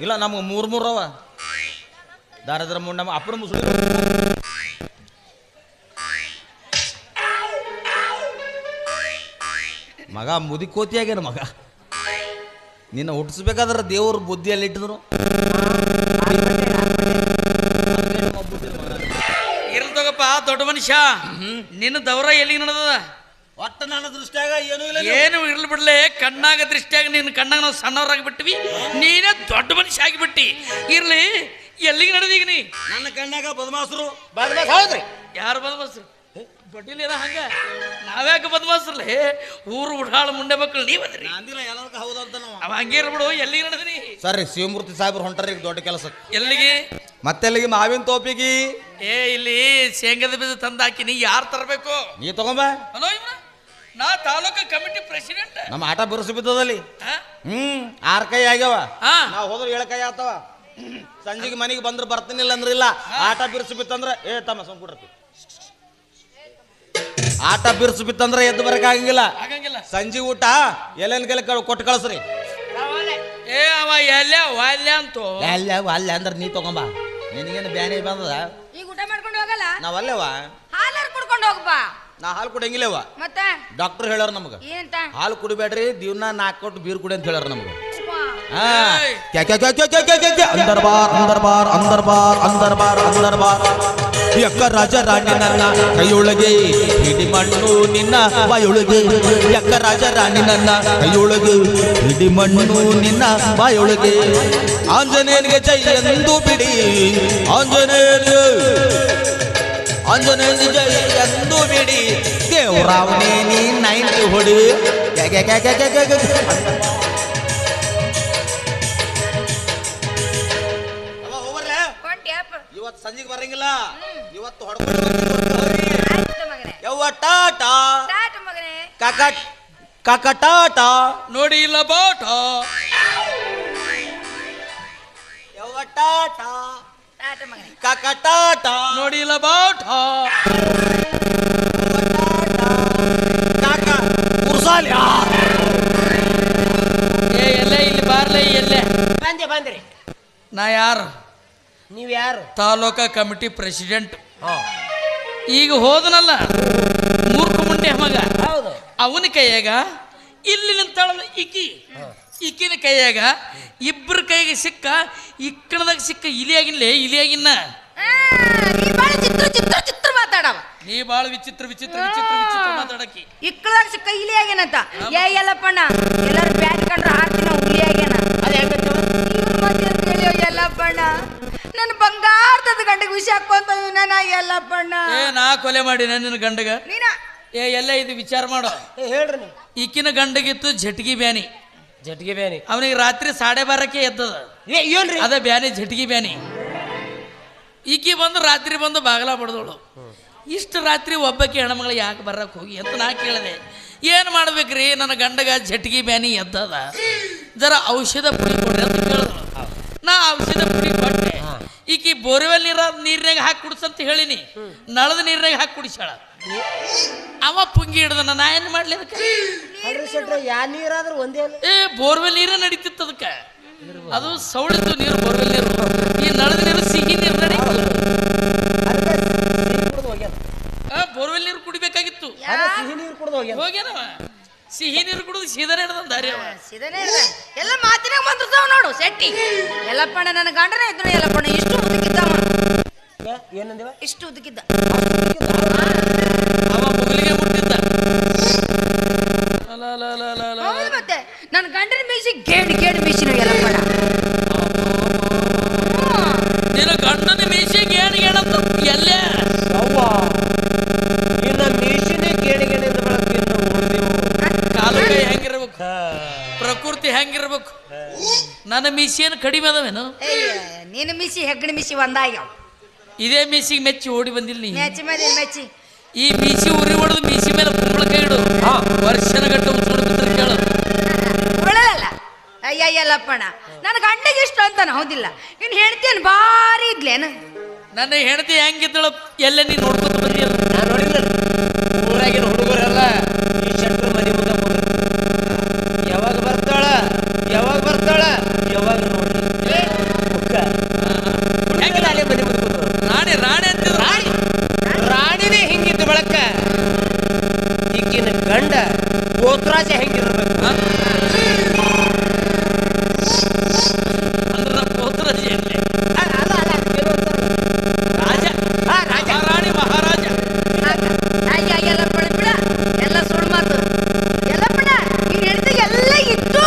ಇಲ್ಲ ನಮ್ಗೆ ಮೂರು ಮೂರು ಅವ. ದಾರದ್ರ ಮುಂಡ ನಮ್ಮ ಅಪ್ಪನ ಮುಸುಳಿ. ಮಗ ಮುದಿ ಕೋತಿಯಾಗೇನು ಮಗ. ನಿನ್ನ ಹುಟ್ಟಿಸ್ಬೇಕಾದ್ರೆ ದೇವ್ರ ಬುದ್ಧಿಯಲ್ಲಿ ಇಟ್ಟಿದ್ರು ದೊಡ್ಡ ಮನುಷ್ಯ ನಿನ್ನ ದೌರ ಎಲ್ಲಿಗೆ ನಡೆದದ? ಒಟ್ಟ ನನ್ನ ದೃಷ್ಟಿಯಾಗ ಏನೂ ಇಲ್ಲ. ಏನು ಇರ್ಲಿ ಬಿಡ್ಲೆ ಕಣ್ಣಾಗ ದೃಷ್ಟಿಯಾಗ ನಿನ್ನ ಕಣ್ಣಾಗ ನಾವು ಸಣ್ಣವರಾಗಿ ಬಿಟ್ಟಿವಿ ನೀನೇ ದೊಡ್ಡ ಮನುಷ್ಯ ಆಗಿಬಿಟ್ಟಿ. ಇರ್ಲಿ ಎಲ್ಲಿಗೆ ನಡೆದೀಗ ನೀ? ನನ್ನ ಕಣ್ಣಾಗ ಬದಮಾಸರು. ಬದ್ಮಾಸ್ ಹೌದ್ರಿ. ಯಾರು ಬದಮಾಸ್ರು? ಬಡ್ಡಿಲೇನ ಹಂಗ? ನಾವ್ಯಾಕೆ ಬದಮಾಸ್ರಲ್ಲೇ ಊರು ಉಡಾಳ ಮುಂಡೆ ಮಕ್ಕಳು ನೀವದ್ರಿ ಅಂದಿಲ್ಲ ಎಲ್ಲದಕ್ಕೆ ಹೌದು ಅಂತ ನಾವು. ಅವ ಹಂಗೆ ಬಿಡು ಎಲ್ಲಿ ನಡೆದ್ರಿ? ಸರಿ ಶಿವಮೂರ್ತಿ ಸಾಹೇಬ್ರು ಹೊಂಟಾರ ಈಗ ದೊಡ್ಡ ಕೆಲಸ. ಎಲ್ಲಿಗೆ? ಮತ್ತೆಲ್ಲಿಗೆ ಮಾವಿನ ತೋಪಿಗೆ? ಏ ಇಲ್ಲಿ ಶೇಂಗದ ಬೀಜ ತಂದಾಕಿನಿ ಯಾರು ತರಬೇಕು? ನೀ ತಗೊಂಬ. ಹಲೋ ನಾ ತಾಲೂಕು ಕಮಿಟಿ ಪ್ರೆಸಿಡೆಂಟ್. ನಮ್ಮ ಆಟ ಬಿರುಸು ಬಿದ್ದದಲ್ಲಿ. ಹ್ಮ್ ಆರ್ ಕೈ ಆಗ್ಯಾವ. ಹಾ. ನಾವು ಹೋದ್ರೆ ಏಳು ಕೈ ಆಗ್ತಾವ. ಸಂಜೆಗೆ ಮನೆಗೆ ಬಂದ್ರೆ ಬರ್ತೀನಿಲ್ಲ ಅಂದ್ರೆ ಇಲ್ಲ ಆಟ ಬಿರುಸು ಬಿತ್ತಂದ್ರೆ ಏ ತಮ್ಮ ಸುಮ್ಕುಡ್ರತಿ ಆಟ ಬಿರ್ಸು ಬಿತ್ತಂದ್ರೆ ಎದ್ದು ಬರಕಾಗಂಗಿಲ್ಲ ಆಗಂಗಿಲ್ಲ. ಸಂಜೆ ಊಟ ಎಲೆನ್ ಕೆಲ ಕೊಟ್ಟು ಕಳಿಸ್ರಿ. ಏ ಅವ ಎಲ್ಲ ವಾಲ್ಯ ಅಂತೂ. ಅಲ್ಲ ಅಲ್ಲ ಅಂದ್ರೆ ನೀ ತಗೊಂಬ. ನಿನಗೇನು ಬ್ಯಾನೆ ಬಂದದ? ಈಗ ಊಟ ಮಾಡ್ಕೊಂಡು ಹೋಗಲ್ಲ? ನಾವಲ್ಲೇವಾ ಹಾಲರ್ ಕುಡ್ಕೊಂಡು ಹೋಗಪ್ಪ ನಾ ಹಾಲು ಕುಡಿಯಂಗಿಲ್ಲವ. ಮತ್ತೆ? ಡಾಕ್ಟರ್ ಹೇಳಾರ ನಮಗ. ಏನಂತ? ಹಾಲು ಕುಡಿಬೇಡ್ರಿ ದಿವ್ನ ನಾಲ್ಕು ಕೊಟ್ಟು ಬೀರ್ ಕುಡಿ ಅಂತ ಹೇಳಾರ ನಮಗ. ಬಾರ್ ಯಕ್ಕ ರಾಜ ರಾಣಿ ನನ್ನ ಕೈಯೊಳಗೆ ಹಿಡಿ ಮಣ್ಣು ನಿನ್ನ ಬಾಯೊಳಗೆ. ಯಕ್ಕ ರಾಜ ರಾಣಿ ನನ್ನ ಕೈಯೊಳಗೆ ಹಿಡಿ ಮಣ್ಣು ನಿನ್ನ ಬಾಯೊಳಗೆ. ಆಂಜನೇಯನಿಗೆ ಜೈ ಎಂದು ಬಿಡಿ ಆಂಜನೇಯ ಅಂಜನೇಂದು ಜಯ ಎಂದು ಬಿಡಿ. ದೇವರಾವನೇ ನೀ ನೈಂಟಿ ಹೊಡಿ. ಇವತ್ತು ಸಂಜೆಗೆ ಬರಂಗಿಲ್ಲ. ಇವತ್ತು ಯವ್ವ ಟಾಟಾ. ಕಾಕ ಟಾಟಾ ನೋಡಿ ಇಲ್ಲ ಯವ್ವ ಟಾಟಾ. ಟಾಟ ನೋಡಿಲ್ಲ ಬಾಟ ಏ ಎಲ್ಲೇ ಇಲ್ಲಿ ಬಾರ್ಲೆ ಎಲ್ಲೇ ಬಂದೆ ಬಂದ್ರಿ ನಾ ಯಾರು? ನೀವು ಯಾರು? Taluka committee president. ಈಗ ಹೋದನಲ್ಲ ಮೂರ್ಖ ಮುಂಡೆ ಮಗ. ಹೌದು. ಅವನ ಕೈಯಾಗ ಇಲ್ಲಿ ನಿಂತಾಳ ಇಕ್ಕಿ ಇಕ್ಕಿನ ಕೈಯಾಗ ಇಬ್ಬರ ಕೈಗೆ ಸಿಕ್ಕ ಇಕ್ಕಣದಾಗ ಸಿಕ್ಕ ಇಲಿಯಾಗಿನ್ಲೇ ಇಲಿಯಾಗಿನ್ನ? ಆ, ನೀ ಬಾಳ ಚಿತ್ರ ಚಿತ್ರ ಚಿತ್ರ ಮಾತಾಡವ. ನೀ ಬಾಳ ವಿಚಿತ್ರ ವಿಚಿತ್ರ ವಿಚಿತ್ರ ವಿಚಿತ್ರ ಮಾತಾಡಕಿ. ಇಕ್ಕಳಾಗ ಸಿಕ್ಕ ಇಲಿಯಾಗಿನಂತ? ಏ ಎಲ್ಲಪ್ಪಣ್ಣ ಎಲ್ಲರೂ ಬ್ಯಾಟ್ ಕಂಡ್ರೆ ಹಾರ್ತಿನ ಹುಲಿ ಆಗ್ಯಾನ ಅದ ಇವ್ನ್ ಎಲ್ಲಪ್ಪಣ್ಣ ನನ್ನ ಬಂಗಾರದ ಗಂಡಿಗೆ ವಿಷ ಹಾಕೊಂತ ನನ್ನ ಎಲ್ಲಪ್ಪಣ್ಣ ಏ ನಾ ಕೊಲೆ ಮಾಡಿ ನನ್ನ ಗಂಡಗ. ನೀನ? ಏ ಎಲ್ಲ ಇದು ವಿಚಾರ ಮಾಡೋ. ಏ ಹೇಳ್ರಿ ಈಕಿನ ಗಂಡಗಿತ್ತು ಝಟ್ಗಿ ಬ್ಯಾನಿ. ಜಟ್ಗೆ ಬ್ಯಾನಿ. ಅವನಿಗೆ ರಾತ್ರಿ ಸಾಡೆ ಬಾರಕ್ಕೆ ಎದ್ದದ. ಏ ಏನ್ರಿ ಅದ ಬ್ಯಾನಿ ಜಟ್ಗಿ ಬ್ಯಾನಿ. ಈಕಿ ಬಂದು ರಾತ್ರಿ ಬಂದು ಬಾಗಲ ಬಡ್ದೋಳು. ಇಷ್ಟು ರಾತ್ರಿ ಒಬ್ಬಕ್ಕೆ ಹೆಣ್ಮಗಳು ಯಾಕೆ ಬರಕ್ಕೆ ಹೋಗಿ ಅಂತ ನಾ ಕೇಳಿದೆ. ಏನು ಮಾಡ್ಬೇಕ್ರಿ? ನನ್ನ ಗಂಡಗ ಝಟ್ಗಿ ಬ್ಯಾನಿ ಎದ್ದದ. ಜರ ಔಷಧ ಪುಡಿ ಕೊಡ್ರಿ ಅಂತ ಕೇಳಿದ್ರು ನಾ ಔಷಧ ಪುಡಿ ಕೊಟ್ಟೆ. ಈಕಿ ಬೋರ್ವೆಲ್ ನೀರ ನೀರ್ನಾಗ ಹಾಕಿ ಕುಡಿಸಂತ ಹೇಳಿನಿ. ನಳದ ನೀರಿನಾಗ ಹಾಕಿ ಕುಡಿಸಾಳ ಅವ ಪುಂಗಿ ಹಿಡ್ದನ ನಾ ಏನ್ ಮಾಡ್ಲಿ ಅದಕ್ಕೆ? ಶೆಟ್ರ ಯಾ ನೀರಾದ್ರೂ ಒಂದೇ ಅಲ್ಲ. ಏ ಬೋರ್ವೆಲ್ ನೀರೇ ನಡೀತಿತ್ತು ಅದಕ್ಕೆ. ಅದು ಸೌಳಿತ್ತು ನೀರು ಬೋರ್ವೆಲ್ ನೀರು. ಈ ನಳದ ನೀರು ಸಿಹಿ ನೀರು ನಡೀತು. ಅದಕ್ಕೆ ಸಿಹಿ ಕುಡ್ದು ಹೋಗ್ಯಾನ. ಆ ಬೋರ್ವೆಲ್ ನೀರು ಕುಡಿಬೇಕಾಗಿತ್ತು. ಅದ ಸಿಹಿ ನೀರು ಕುಡ್ದು ಹೋಗ್ಯಾನ. ಹೋಗ್ಯಾನವ. ಸಿಹಿ ನೀರು ಕುಡಿದು ಸೀದಾ ಹಿಡ್ದ ದಾರಿ ಅವ. ಸಿದನೇ ಇರ್ತಾನೆ. ಎಲ್ಲ ಮಾತಿನಾಗ ಬಂದಿರ್ತಾವ ನೋಡು ಸೆಟ್ಟಿ ಎಲ್ಲಪ್ಪಣ್ಣ ನನ್ನ ಗಂಡನ ಇದ್ರು ಎಲ್ಲಪ್ಪಣ್ಣ ಇಷ್ಟು ಏನಂದಿವ? ಇಷ್ಟು ಉದಗಿದ್ದ ಅವ ಬುಗಲಿಗೆ ಹುಟ್ಟಿದ್ದ ಮತ್ತೆ. ನನ್ನ ಗಂಡನ ಮೀಸಿ ಗೇಡ್ ಗೇಡ್ ಮೀಸಿನ ಎಲ್ಲ ಬಡ. ನಿನ್ನ ಗಂಡನ ಮೀಸಿ ಗೇಡ್ ಗೇಡ್ ಅಂತ ಎಲ್ಲೇ? ಅವ್ವ ನಿನ್ನ ಮೀಸಿನೇ ಗೇಡ್ ಗೇಡ್ ಅಂತ ಬೆಳಕು ಕಾಲು ಹೆಂಗಿರ್ಬೇಕು? ಪ್ರಕೃತಿ ಹೆಂಗಿರ್ಬೇಕು? ನನ್ನ ಮೀಸಿ ಏನು ಕಡಿಮೆ ಅದಾವೇನು? ನಿನ್ನ ಮೀಸಿ ಹೆಗ್ಗಣ ಮೀಸಿ ಒಂದಾಗ್ಯಾವ. ಇದೇ ಮೀಸಿಗೆ ಮೆಚ್ಚಿ ಓಡಿ ಬಂದಿಲ್ಲ ನೀ ಮೆಚ್ಚಿ ಮೆಚ್ಚಿ. ಈ ಮೀಸಿ ಉರಿ ಹೊಡೆದು ಮೀಸಿ ಮೇಲೆ ಕುಂಬಳಕಾಯಿ ಇಡು. ವರ್ಷನ ಗಟ್ಟ ಬಿದ್ದರೆ ಕೇಳು. ಉಳಲ್ಲ ಅಯ್ಯ ಎಲ್ಲಪ್ಪಣ್ಣ ನನ್ನ ಗಂಡಗೆ ಇಷ್ಟು ಅಂತಾನ ಹೌದಿಲ್ಲ. ಇನ್ನು ಹೆಣ್ತಿಯನ್ ಭಾರಿ ಇದ್ಲೇನು ನನ್ನ ಹೆಂಡತಿ ಹೆಂಗಿದ್ದಳು ಎಲ್ಲ ನೀ ನೋಡ್ಕೊತ ಬಂದಿಲ್ಲ ನಾ ನೋಡಿಲ್ಲ. ಊರಾಗಿನ ಹುಡುಗರೆಲ್ಲ ಈ ಶೆಟ್ರು ಮನೆ ಮುಂದೆ ಯಾವಾಗ ಬರ್ತಾಳ? ಯಾವಾಗ ಬರ್ತಾಳ? ಯಾವಾಗ ನೋಡಿ ಹೆಂಗದ ಅಲ್ಲೇ ಮನೆ ಮುಂದೆ ಕೂತ್ರು. ರಾಣಿ ರಾಣಿ ಅಂತಿದ್ರು ರಾಣಿ ರಾಣಿನೇ ಹಿಂಗಿದ್ದು ಬೆಳಕ ಈಗಿನ ಗಂಡ ಗೋತ್ರಾಜ ಹೆಂಗಿರ್ಬೇಕು ಹಾ? ಅಂದ್ರೆ ನಮ್ಮ ಪೋತರಾಜ ಎಲ್ಲಿ? ಅಲ್ಲ ಅಲ್ಲ ಅಲ್ಲ ಏನೋ ಅಂತಾರಲ್ಲ. ರಾಜ ಹಾ, ರಾಜ. ಮಹಾರಾಣಿ ಮಹಾರಾಜ ಅಯ್ಯ ಎಲ್ಲಪ್ಪಣ್ಣ ಬಿಡ ಎಲ್ಲ ಸುಳ್ಳು ಮಾತು ಎಲ್ಲಪ್ಪಣ್ಣ ನೀನು ಹೇಳ್ತಿಗೆ ಎಲ್ಲ ಇತ್ತು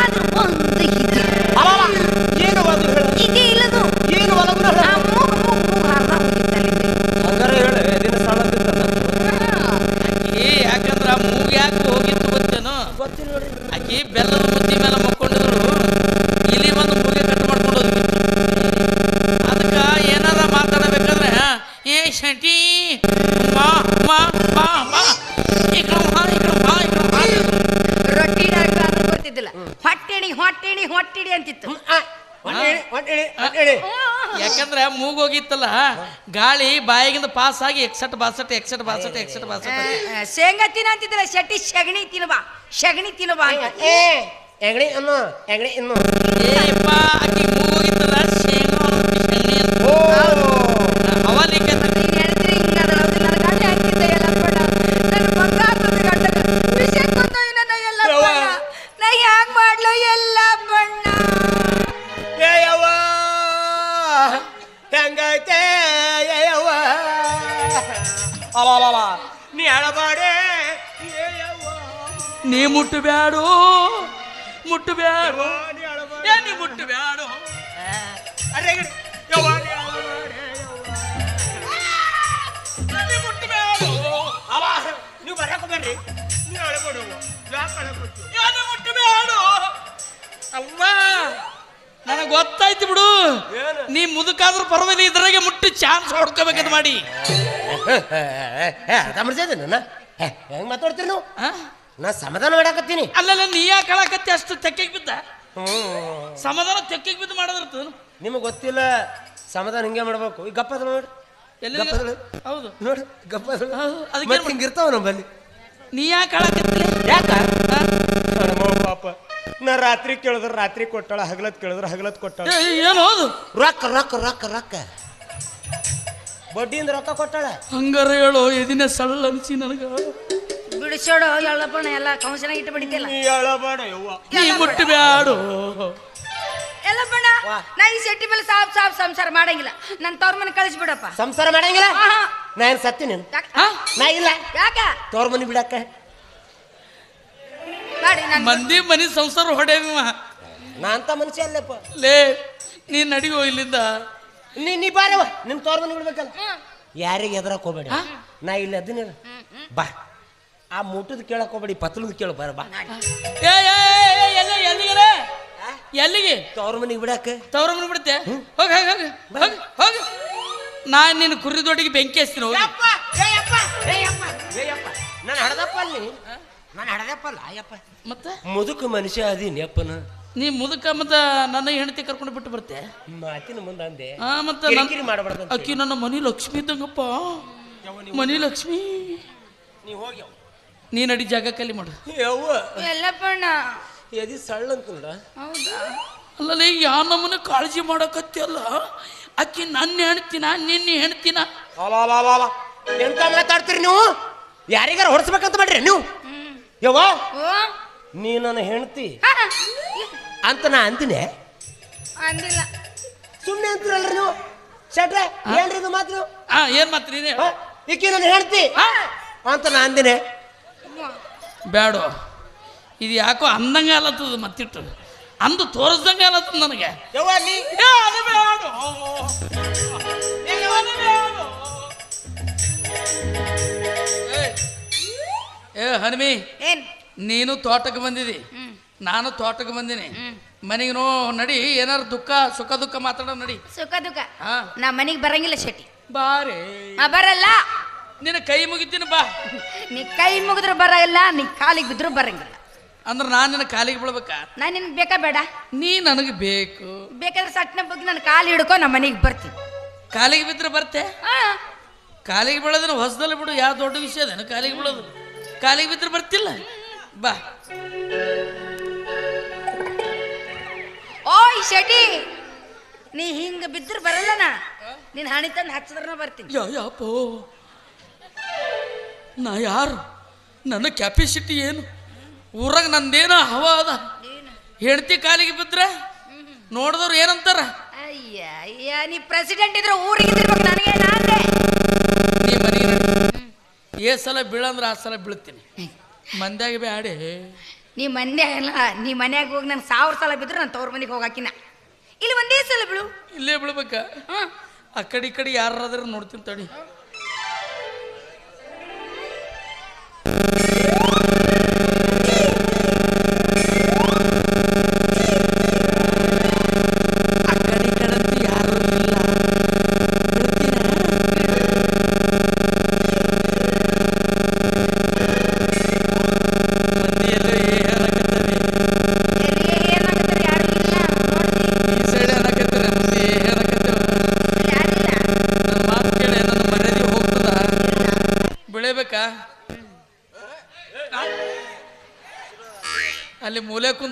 ಆದ್ರೆ ಒಂದು ಇದೆ ಅಲಲ, ಏನು ಅದು ಹೇಳು ಇದೇ ಇಲ್ಲದು ಏನು ಒಲಗುನ ಆ ಮೂಗು ಮೂಗು ಮೂಗು ಹರ್ದ ಹೋಗಿತ್ತಲ್ಲಿದ್ದೆ ಹಂಗಾರ ಹೇಳು ದಿನ ಸಾಲ ಆಕಿ ಯಾಕಂದ್ರ ಆ ಮೂಗ್ ಯಾಕೆ ಹೋಗಿತ್ತು ಗೊತ್ತೇನು ಗೊತ್ತಿಲ್ಲ ನೋಡಿ ಆಕಿ ಬೆಲ್ಲದ ಮುದ್ದಿ ಮೇಲೆ ಮಕ್ಕೊಂಡಿದ್ರು ಇಲಿ ಬಾ ಬಾ ಬಾ ಈ ಕಡೆ ಬಾ ಈ ಕಡೆ ಬಾ ಈ ಕಡೆ ಬಾ ರೊಟ್ಟಿ ಹಿಡಿಯೋಕೆ ಅಂದ್ರೆ ಗೊತ್ತಿದ್ದಿಲ್ಲ ಹೊಟ್ಟಿಡಿ ಹೊಟ್ಟಿಡಿ ಹೊಟ್ಟಿಡಿ ಅಂತಿತ್ತು ಯಾಕಂದ್ರೆ ಮೂಗೋಗಿತ್ತಲ್ಲ ಗಾಳಿ ಬಾಯಿಗಿಂದ ಪಾಸ್ ಆಗಿ ಎಕ್ಸಟ್ ಬಾಸಟ್ ಎಕ್ಸಟ್ ಬಾಸಟ್ ಎಕ್ಸಟ್ ಬಾಸಟ್. ಶೇಂಗಾ ತಿನ್ನ ಅಂತಿದ್ರೆ ಶೆಟ್ಟಿ ಶಗಣಿ ತಿನ್ಬಾ ಶಗಣಿ ತಿನ್ಬಾ ಅಂತ. ಎಗಣಿ ಇನ್ನು ಎಗಣಿ ಇನ್ನು ಏಪ್ಪ ಆಕಿ ಮೂಗೋಗಿತ್ತಲ್ಲ ಶೇಂಗಾ ಶಗಣಿ ಶೇಂಗಣಿ ತಮರ್ಸೇದೆ ನನ್ನ ಹೆಂಗ್ ಮಾತಾಡ್ತೀರಿ ನೀವು? ನಾ ಸಮಾಧಾನ ಮಾಡಾಕತ್ತೀನಿ. ಅಲ್ಲಲ್ಲ ನೀ ಯಾಕೆ ಕಳಕತ್ತಿ ಅಷ್ಟು ತೆಕ್ಕೆಗೆ ಬಿದ್ದ. ಹ್ಞೂ ಸಮಾಧಾನ ತೆಕ್ಕೆಗೆ ಬಿದ್ದು ಮಾಡೋದಿರ್ತದ ನಿಮಗೆ ಗೊತ್ತಿಲ್ಲ ಸಮಾಧಾನ ಹಿಂಗೆ ಮಾಡ್ಬೇಕು. ಈಗ ಗಪ್ಪ ಅದ ನೋಡಿ. ಎಲ್ಲಿ ಹೌದು. ನೋಡಿ ಗಪ್ಪ ಅದಕ್ಕೆ ಮತ್ತೆ ಹಿಂಗಿರ್ತಾವ ನಮ್ಮಲ್ಲಿ. ನೀ ಯಾಕೆ ಕಳಕತ್ತಿ ಯಾಕ? ಪಾಪ. ನಾ ರಾತ್ರಿ ಕೇಳಿದ್ರೆ ರಾತ್ರಿ ಕೊಟ್ಟಳ ಹಗಲತ್ ಕೇಳಿದ್ರೆ ಹಗಲತ್ ಕೊಟ್ಟಾಳ. ಏನು ಹೌದು? ರೊಕ್ಕ ರೊಕ್ಕ ರೊಕ್ಕ ರೊಕ್ಕ. ಬಡ್ಡಿಯಿಂದ ರೊಕ್ಕ ಕೊಟ್ಟಾಳ? ಹಂಗಾರ ಹೇಳು ಎದಿನ ಸಳ್ಳ ಅನ್ಸಿ ನನಗ. ಬಿಡಿಸೋಡು ಎಳ್ಳಪ್ಪಣ ಎಲ್ಲ ಕೌನ್ಸಿಲಾಗ ಇಟ್ಟು ಬಿಡಿತಿಲ್ಲ ನೀ ಅಳಬೇಡ ಯವ್ವ. ನೀ ಮುಟ್ಟು ಬ್ಯಾಡು. ಎಲ್ಲ ಬಣ್ಣ ನಾ ಈ ಸೆಟ್ಟಿ ಮೇಲೆ ಸಾಪ್ ಸಾಪ್ ಸಂಸಾರ ಮಾಡಂಗಿಲ್ಲ. ನನ್ನ ತವ್ರ ಮನೆ ಕಳಿಸ್ಬಿಡಪ್ಪ. ಸಂಸಾರ ಮಾಡಂಗಿಲ್ಲ? ಆಹಾ. ನಾ ಏನ್ ಸತ್ತಿ ನೀನು? ಯಾಕ? ಹಾ? ನಾ ಇಲ್ಲ. ಯಾಕ? ತೋರ್ ಮನಿ ಬಿಡಕ್ಕ. ಮಾಡಿ ನಾನು ಮಂದಿ ಮನಿ ಸಂಸಾರ ಹೊಡೆಯವ ನಾ ಅಂತ ಮನುಷ್ಯ ಅಲ್ಲಪ್ಪ. ಲೇ ನೀ ನಡಿಗೋ ಇಲ್ಲಿಂದ. ನೀ ನೀ ಬಾರವ ನಿನ್ ತೋರ್ ಮನಿ ಬಿಡ್ಬೇಕಲ್ಲ. ಯಾರಿಗೆ ಎದ್ರಕ್ ಹೋಗ್ಬೇಡಿ. ನಾ ಇಲ್ಲಿ ಅದನ್ನ ಬಾ. ಆ ಮುಟ್ಟದ್ ಕೇಳಕ್ ಹೋಗ್ಬೇಡಿ ಪತ್ಲದ್ ಕೇಳ ಬರ ಬಾ. ಎಲ್ಲಿಗೆ ತವ್ರ ಮನಿಗೆ ಬಿಡಕ್ಕೆ ತವ್ರ ಮನೆ ಬಿಡುತ್ತೆ? ಹೋಗ ಹೋಗ ಹೋಗ ಹೋಗ ಹೋಗ. ನಾನು ನಿನ್ನ ಕುರಿ ದೊಡ್ಡಿಗೆ ಬೆಂಕಿ ಹಚ್ತೀನಿ ಹೋಗಿ. ನಾನು ಹಡದಪ್ಪ ಅಲ್ಲಿ ನಾನು ಹಡದಪ್ಪ ಅಲ್ಲ ಅಯ್ಯಪ್ಪ ಮತ್ತೆ? ಮುದುಕ ಮನುಷ್ಯ ಅದೀನಿ ಅಪ್ಪನ. ನೀ ಮುದುಕ ಮತ್ತ ನನ್ನ ಹೆಂಡತಿ ಕರ್ಕೊಂಡು ಬಿಟ್ಟು ಬರ್ತೆ? ಮಾತಿನ ಮುಂದೆ ಅಂದೆ. ಮತ್ತೆ ಮತ್ತ ಕಿರಿಕಿರಿ ಮಾಡಬಾರ್ದು ಅಕ್ಕಿ ನನ್ನ ಮನಿ ಲಕ್ಷ್ಮಿ ಇದ್ದಂಗಪ್ಪ. ಮನಿ ಲಕ್ಷ್ಮಿ. ನೀವು ಹೋಗಿ. ನೀ ನಡಿ ಜಾಗ ಕಲಿ ಮಾಡು. ಯವ್ವ. ಎಲ್ಲ ಬಣ್ಣ ಎದಿ ಸಳ್ಳ ಅಂತಂದ ಹೌದಾ? ಅಲ್ಲಲ್ಲಿ ಯಾ ನಮ್ಮನ್ನ ಕಾಳಜಿ ಮಾಡಕತ್ತಿಯಲ್ಲ ಅಕ್ಕಿ ನನ್ನ ಹೆಣ್ತಿನ ನಿನ್ನ ಹೆಣ್ತಿನ ಎಂತ ಮಾತಾಡ್ತೀರಿ ನೀವು? ಯಾರಿಗಾರ ಹೊಡ್ಸ್ಬೇಕಂತ ಮಾಡ್ರಿ ನೀವು? ಯವ್ವ. ಓ. ನೀ ನನ್ನ ಹೆಂಡತಿ. ಹಾ, ಅಂತ ನಾ ಅಂತೀನಿ. ಅಂದಿಲ್ಲ. ಸುಮ್ಮನೆ ಅಂತೀರಲ್ರಿ ನೀವು? ಶೆಟ್ರೆ ಹೇಳ್ರಿ ಇದು ಮಾತು? ಹಾ ಆ ಏನ್ ಮಾತ್ರ ನೀನೇ? ಇಕ್ಕಿ ನಾನು ಹೇಳ್ತಿ? ಅಂತ ನಾ ಅಂದಿನಿ. ಬೇಡ ಇದು ಯಾಕೋ ಅಂದಂಗೆ ಅಲತ್ತದ ಮತ್ತಿಟ್ಟು? ಅಂದು ತೋರಿಸ್ದಂಗೆ ಅಲತ್ತದ ನನಗೆ. ಯವ್ವ ನೀ? ಏ, ಅದು ಬೇಡ. ಏ, ಅದು. ಏ, ಏ ಹನುಮಿ. ಏನ್? ನೀನು ತೋಟಕ್ಕೆ ಬಂದಿದಿ. ನಾನು ತೋಟಕ್ಕೆ ಬಂದಿನಿ. ಮನೆಗೆ ನೋ ನಡಿ ಏನಾರ ದುಃಖ ಸುಖ ದುಃಖ ಮಾತಾಡೋ ನಡಿ. ಸುಖ ದುಃಖ. ಹಾ. ನಾ ಮನೆಗೆ ಬರಂಗಿಲ್ಲ ಶೆಟ್ಟಿ. ಬಾರಿ. ನಾ ಬರಲ್ಲ. ನಿನ್ನ ಕೈ ಮುಗಿತೀನಿ ಬಾ. ನೀ ಕೈ ಮುಗಿದ್ರು ಬರಲ್ಲ ನೀ ಕಾಲಿಗೆ ಬಿದ್ರು ಬರಂಗಿಲ್ಲ. ಅಂದ್ರೆ ನಾನು ನಿನ್ನ ಕಾಲಿಗೆ ಬೀಳ್ಬೇಕಾ? ನಾ ನಿನ್ ಬೇಕಾ ಬೇಡ. ನೀ ನನಗೆ ಬೇಕು. ಬೇಕಾದ್ರೆ ಸಟ್ನ ಬಗ್ಗೆ ನನ್ನ ಕಾಲು ಹಿಡ್ಕೊ ನಮ್ಮ ಮನೆಗೆ ಬರ್ತೀನಿ. ಕಾಲಿಗೆ ಬಿದ್ರೆ ಬರ್ತೆ? ಹಾ. ಕಾಲಿಗೆ ಬೀಳೋದನ್ನ ಹೊಸದಲ್ಲಿ ಬಿಡು ಯಾವ ದೊಡ್ಡ ವಿಷಯ ಅದೇನು ಕಾಲಿಗೆ ಬೀಳೋದು. ಕಾಲಿಗೆ ಬಿದ್ರೆ ಬರ್ತಿಲ್ಲ? ಬಾ. ಓಯ್ ಶೆಟ್ಟಿ! ನೀ ಹಿಂಗ ಬಿದ್ದರೆ ಬರಲ್ಲನ? ನೀನ್ ಹಣಿ ತಂದು ಹಚ್ಚಿದ್ರನ ಬರ್ತೀನಿ. ಯಾ ಯಾಪೋ? ನಾ ಯಾರು? ನನ್ನ ಕ್ಯಾಪಿಸಿಟಿ ಏನು? ಊರಾಗ ನಂದೇನೋ ಹವ ಅದ? ಹೆಂಡತಿ ಕಾಲಿಗೆ ಬಿದ್ರೆ ನೋಡಿದವ್ರು ಏನಂತಾರ? ಅಯ್ಯ ಅಯ್ಯ ನೀ ಪ್ರೆಸಿಡೆಂಟ್ ಇದ್ರೆ ಊರಿಗೆ ನನಗೆ ನಾಂದೆ ನೀ ಮನೆಗೆ ಏ ಸಲ ಬೀಳಂದ್ರೆ ಆ ಸಲ ಬೀಳ್ತೀನಿ. ಮಂದ್ಯಾಗ ಬ್ಯಾಡೆ. ನೀ ಮನೆ ಅಲ್ಲ ನೀ ಮನ್ಯಾಗ ಹೋಗಿ ನಾನು ಸಾವಿರ ಸಲ ಬಿದ್ರು ನಾನು ತವ್ರ ಮನೆಗೆ ಹೋಗಾಕಿನ. ಇಲ್ಲಿ ಒಂದೇ ಸಲ ಬಿಡು. ಇಲ್ಲೇ ಬಿಡ್ಬೇಕ? ಆ ಕಡೆ ಈ ಕಡೆ ಯಾರಾದ್ರೂ ನೋಡ್ತೀನಿ ತಡಿ ಆ ಕಡೆ ಈ ಕಡೆ ಅಂತೂ ಯಾರೂ ಇಲ್ಲ ಬೀಳ್ತೀನ?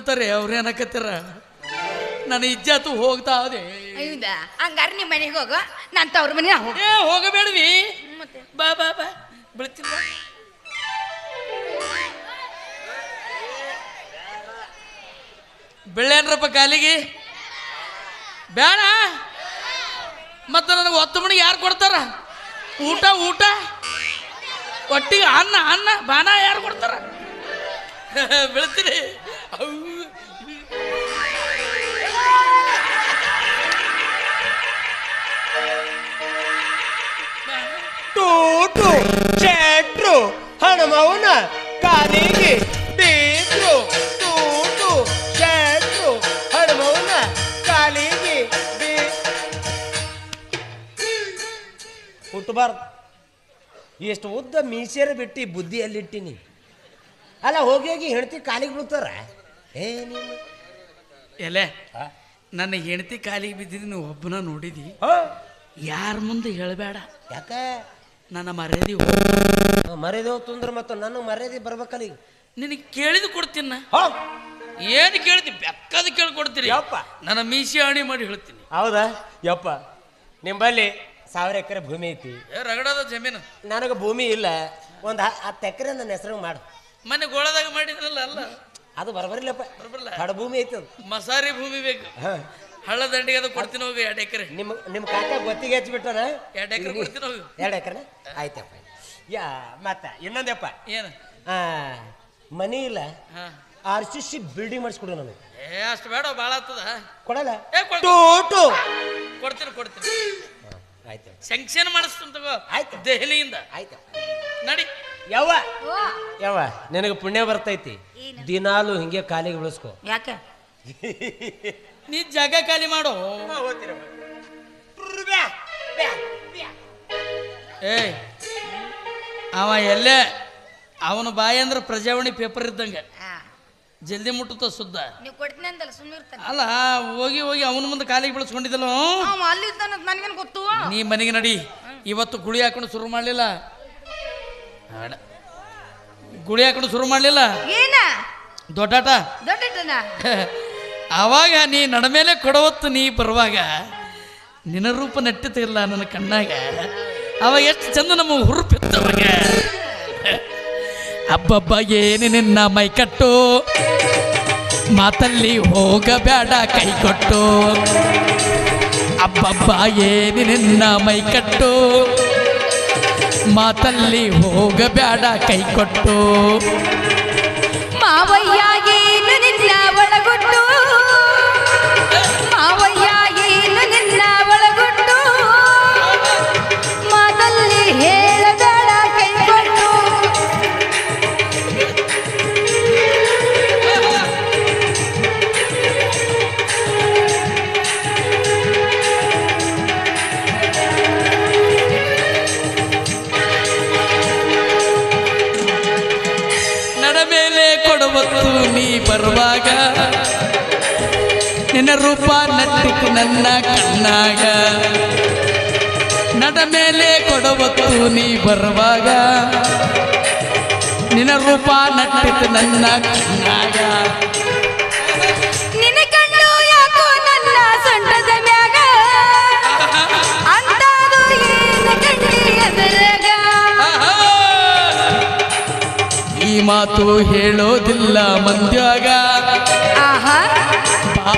ಕೂತಾರೆ ಅವ್ರು ಏನಕತ್ತಾರ ನನ್ನ ಇಜ್ಜಾತು ಹೋಗ್ತಾ ಅದೇ ಹೌದಾ ಹಂಗಾರ ನಿಮ್ಮ ಮನೆಗೆ ಹೋಗು. ನಾನು ತವ್ರ ಮನೆ ಹೋಗ ಏ ಹೋಗಬೇಡ್ವಿ. ಮತ್ತೆ? ಬಾ ಬಾ ಬಾ. ಬೀಳ್ತೀನಿ ಬಾ. ಬೆಳ್ಳೇನ್ರಪ್ಪ ಕಾಲಿಗೆ? ಬೇಡ ಮತ್ತೆ ನನಗೆ ಒತ್ತು ಮಣಿ ಯಾರು ಕೊಡ್ತಾರ? ಊಟ ಊಟ? ಒಟ್ಟಿಗೆ ಅನ್ನ ಅನ್ನ ಬಾನ ಯಾರು ಕೊಡ್ತಾರ? ಬೀಳ್ತೀನಿ. ಟೂಟು ಚೆಟ್ರು ಹಣಮೌನ ಕಾಲಿಗೆ ಬೀಟ್ರು ಟೂಟು ಚೆಟ್ರು ಹಣಮೌನ ಕಾಲಿಗೆ ಬೀ ಹುಟ್ಟಬಾರ್ದು ಎಷ್ಟು ಉದ್ದ ಮೀಸೇರ ಬಿಟ್ಟು ಬುದ್ಧಿಯಲ್ಲಿಟ್ಟಿನಿ. ಅಲ್ಲ ಹೋಗಿ ಹೋಗಿ ಹೆಂಡತಿ ಕಾಲಿಗೆ ಬೀಳ್ತಾರ? ಏ ನೀನು? ಎಲೆ ನನ್ನ ಹೆಂಡತಿ ಕಾಲಿಗೆ ಬಿದ್ದಿದ್ದು ನೀವು ಒಬ್ಬನ ನೋಡಿದಿ? ಯಾರ ಮುಂದೆ ಹೇಳಬೇಡ? ಯಾಕೆ? ನನ್ನ ಮರ್ಯಾದೆ ಮರ್ಯಾದೆ ಹೋಗ್ತಂದ್ರೆ ಮತ್ತು ನನ್ನ ಮರ್ಯಾದೆ ಬರ್ಬೇಕಲ್ಲ. ಈಗ ನಿನಗೆ ಕೇಳಿದ ಕೊಡ್ತೀನಿ ಏನು ಕೇಳ್ತಿ? ಬೆಕ್ಕದ ಕೇಳಿ ಕೊಡ್ತೀರಿ. ಯಪ್ಪ. ನನ್ನ ಮೀಸಿ ಆಣಿ ಮಾಡಿ ಹೇಳ್ತೀನಿ. ಹೌದಾ? ಯಪ್ಪ. ನಿಂಬಲ್ಲಿ ಸಾವಿರ ಎಕರೆ ಭೂಮಿ ಐತಿ. ಏ ರಗಡದ ಜಮೀನು. ನನಗೆ ಭೂಮಿ ಇಲ್ಲ. ಒಂದು ಹತ್ತು ಎಕರೆ ನನ್ನ ಹೆಸರು ಮಾಡು. ಮನೆ ಗೋಳದಾಗ ಮಾಡಿದ್ರಲ್ಲ ಅಲ್ಲ? ಅದು ಬರಬರಿಲ್ಲಪ್ಪ. ಬರಬರ್ಲ. ಕಡ ಭೂಮಿ ಐತಿ ಅದು. ಮಸಾರಿ ಭೂಮಿ ಬೇಕು. ಹಾಂ ಹಳ್ಳ ದಂಡಿಗೆ ಅದು ಕೊಡ್ತೀನಿ ಹೋಗಿ ಎರಡು ಎಕರೆ. ನಿಮ್ಮ ನಿಮ್ಮ ಕಾಕ ಗೊತ್ತಿಗೆ ಹಚ್ಬಿಟ್ಟನ ಎರಡು ಎಕರೆ ಕೊಡ್ತೀನಿ ಹೋಗಿ. ಎರಡು ಎಕರೆ? ಆಯ್ತಪ್ಪ. ಯಾ ಮತ್ತ ಇನ್ನೊಂದಪ್ಪ. ಏನು? ಆ, ಮನಿ ಇಲ್ಲ. ಹಾ. ಆರ್ ಸಿ ಸಿ ಬಿಲ್ಡಿಂಗ್ ಮಾಡಿಸ್ಕೊಡು ನನಗೆ ಏ ಅಷ್ಟು ಬೇಡ ಭಾಳ ಆಗ್ತದ. ಕೊಡಲ್ಲ? ಏ ಕೊಡ್. ಕೊಡ್ತೀನಿ ಕೊಡ್ತೀನಿ. ಆಯ್ತು ಸ್ಯಾಂಕ್ಷನ್ ಮಾಡಿಸ್ತೀನಿ ತಗೋ ಆಯ್ತು. ದೆಹಲಿಯಿಂದ. ಆಯ್ತು. ನಡಿ. ಯಾವ ಯಾವ ಯವ್ವ ನಿನಗೆ ಪುಣ್ಯ ಬರ್ತೈತಿ? ದಿನಾಲು ಹಿಂಗೆ ಕಾಲಿಗೆ ಬೆಳೆಸ್ಕೋ. ಯಾಕೆ? ನೀ ಜಾಗ ಖಾಲಿ ಮಾಡು. ಏಯ್ ಅವ ಎಲ್ಲೇ ಅವನ ಬಾಯಿ ಅಂದ್ರೆ ಪ್ರಜಾವಾಣಿ ಪೇಪರ್ ಇದ್ದಂಗೆ. ಜಲ್ದಿ ಮುಟ್ಟುತ್ತ ಸುದ್ದ? ನೀವು ಕೊಡ್ತೀನಿ ಅಂದಲ್ಲ ಸುಮ್ಮನೆ ಇರ್ತಾನೆ. ಅಲ್ಲ ಹೋಗಿ ಹೋಗಿ ಅವನ ಮುಂದೆ ಕಾಲಿಗೆ ಬೆಳೆಸ್ಕೊಂಡಿದ್ದಲ್ಲ? ಅಲ್ಲಿ ನನಗೇನು ಗೊತ್ತು? ನೀ ಮನೆಗೆ ನಡಿ. ಇವತ್ತು ಗುಳಿ ಹಾಕೊಂಡು ಶುರು ಮಾಡಲಿಲ್ಲ. ಗುಳಿ ಹಾಕೊಂಡು ಶುರು ಮಾಡಲಿಲ್ಲ? ಏನ? ದೊಡ್ಡಾಟ ದೊಡ್ಡ ಆವಾಗ ನೀ ನಡಮೇಲೆ ಕೊಡವತ್ತು ನೀ ಬರುವಾಗ ನಿನ್ನ ರೂಪ ನೆಟ್ಟಿತಿಲ್ಲ ನನ್ನ ಕಣ್ಣಾಗ. ಅವಾಗ ಎಷ್ಟು ಚಂದ ನಮ್ಮ ಹುರುಪಿತ್ತವಾಗ ಹಬ್ಬಬ್ಬ ಏನು ನಿನ್ನ ಮೈ ಕಟ್ಟು? ಮಾತಲ್ಲಿ ಹೋಗಬೇಡ ಕೈ ಕೊಟ್ಟು. ಅಬ್ಬಬ್ಬ ಏನು ನಿನ್ನ ಮೈ ಕಟ್ಟು? ಮಾತಲ್ಲಿ ಹೋಗಬೇಡ ಕೈ ಕೊಟ್ಟು. ಮಾವಯ್ಯ ಏನು ನಿನ್ನ ಒಳಗೊಂಡು ಮಾತಲ್ಲಿ ಹೇಳಬೇಡ ರೂಪ ನಟ್ಟಿತು ನನ್ನ ಕಣ್ಣಾಗ. ನಡ ಮೇಲೆ ಕೊಡವತ್ತು ನೀ ಬರುವಾಗ. ನಿನ್ನ ರೂಪ ನಟ್ಟಿತು ನನ್ನ ಕಣ್ಣಾಗ. ಈ ಮಾತು ಹೇಳೋದಿಲ್ಲ ಮಂದ್ಯಾಗ.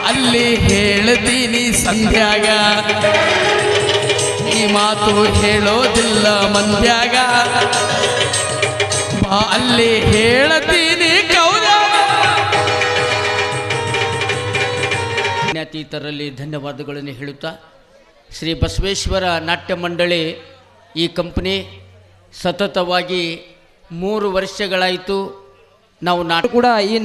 ಅಲ್ಲಿ ಹೇಳ್ತೀನಿ ಸಂಧ್ಯಾಗ. ಈ ಮಾತು ಹೇಳೋದಿಲ್ಲ ಮಂದ್ಯಾಗ. ಬಾ ಅಲ್ಲಿ ಹೇಳ್ತೀನಿ ಜ್ಞಾತೀತರಲ್ಲಿ ಧನ್ಯವಾದಗಳನ್ನು ಹೇಳುತ್ತಾ ಶ್ರೀ ಬಸವೇಶ್ವರ ನಾಟ್ಯ ಮಂಡಳಿ ಈ ಕಂಪನಿ ಸತತವಾಗಿ ಮೂರು ವರ್ಷಗಳಾಯಿತು ನಾವು ನಾಟ ಕೂಡ ಈ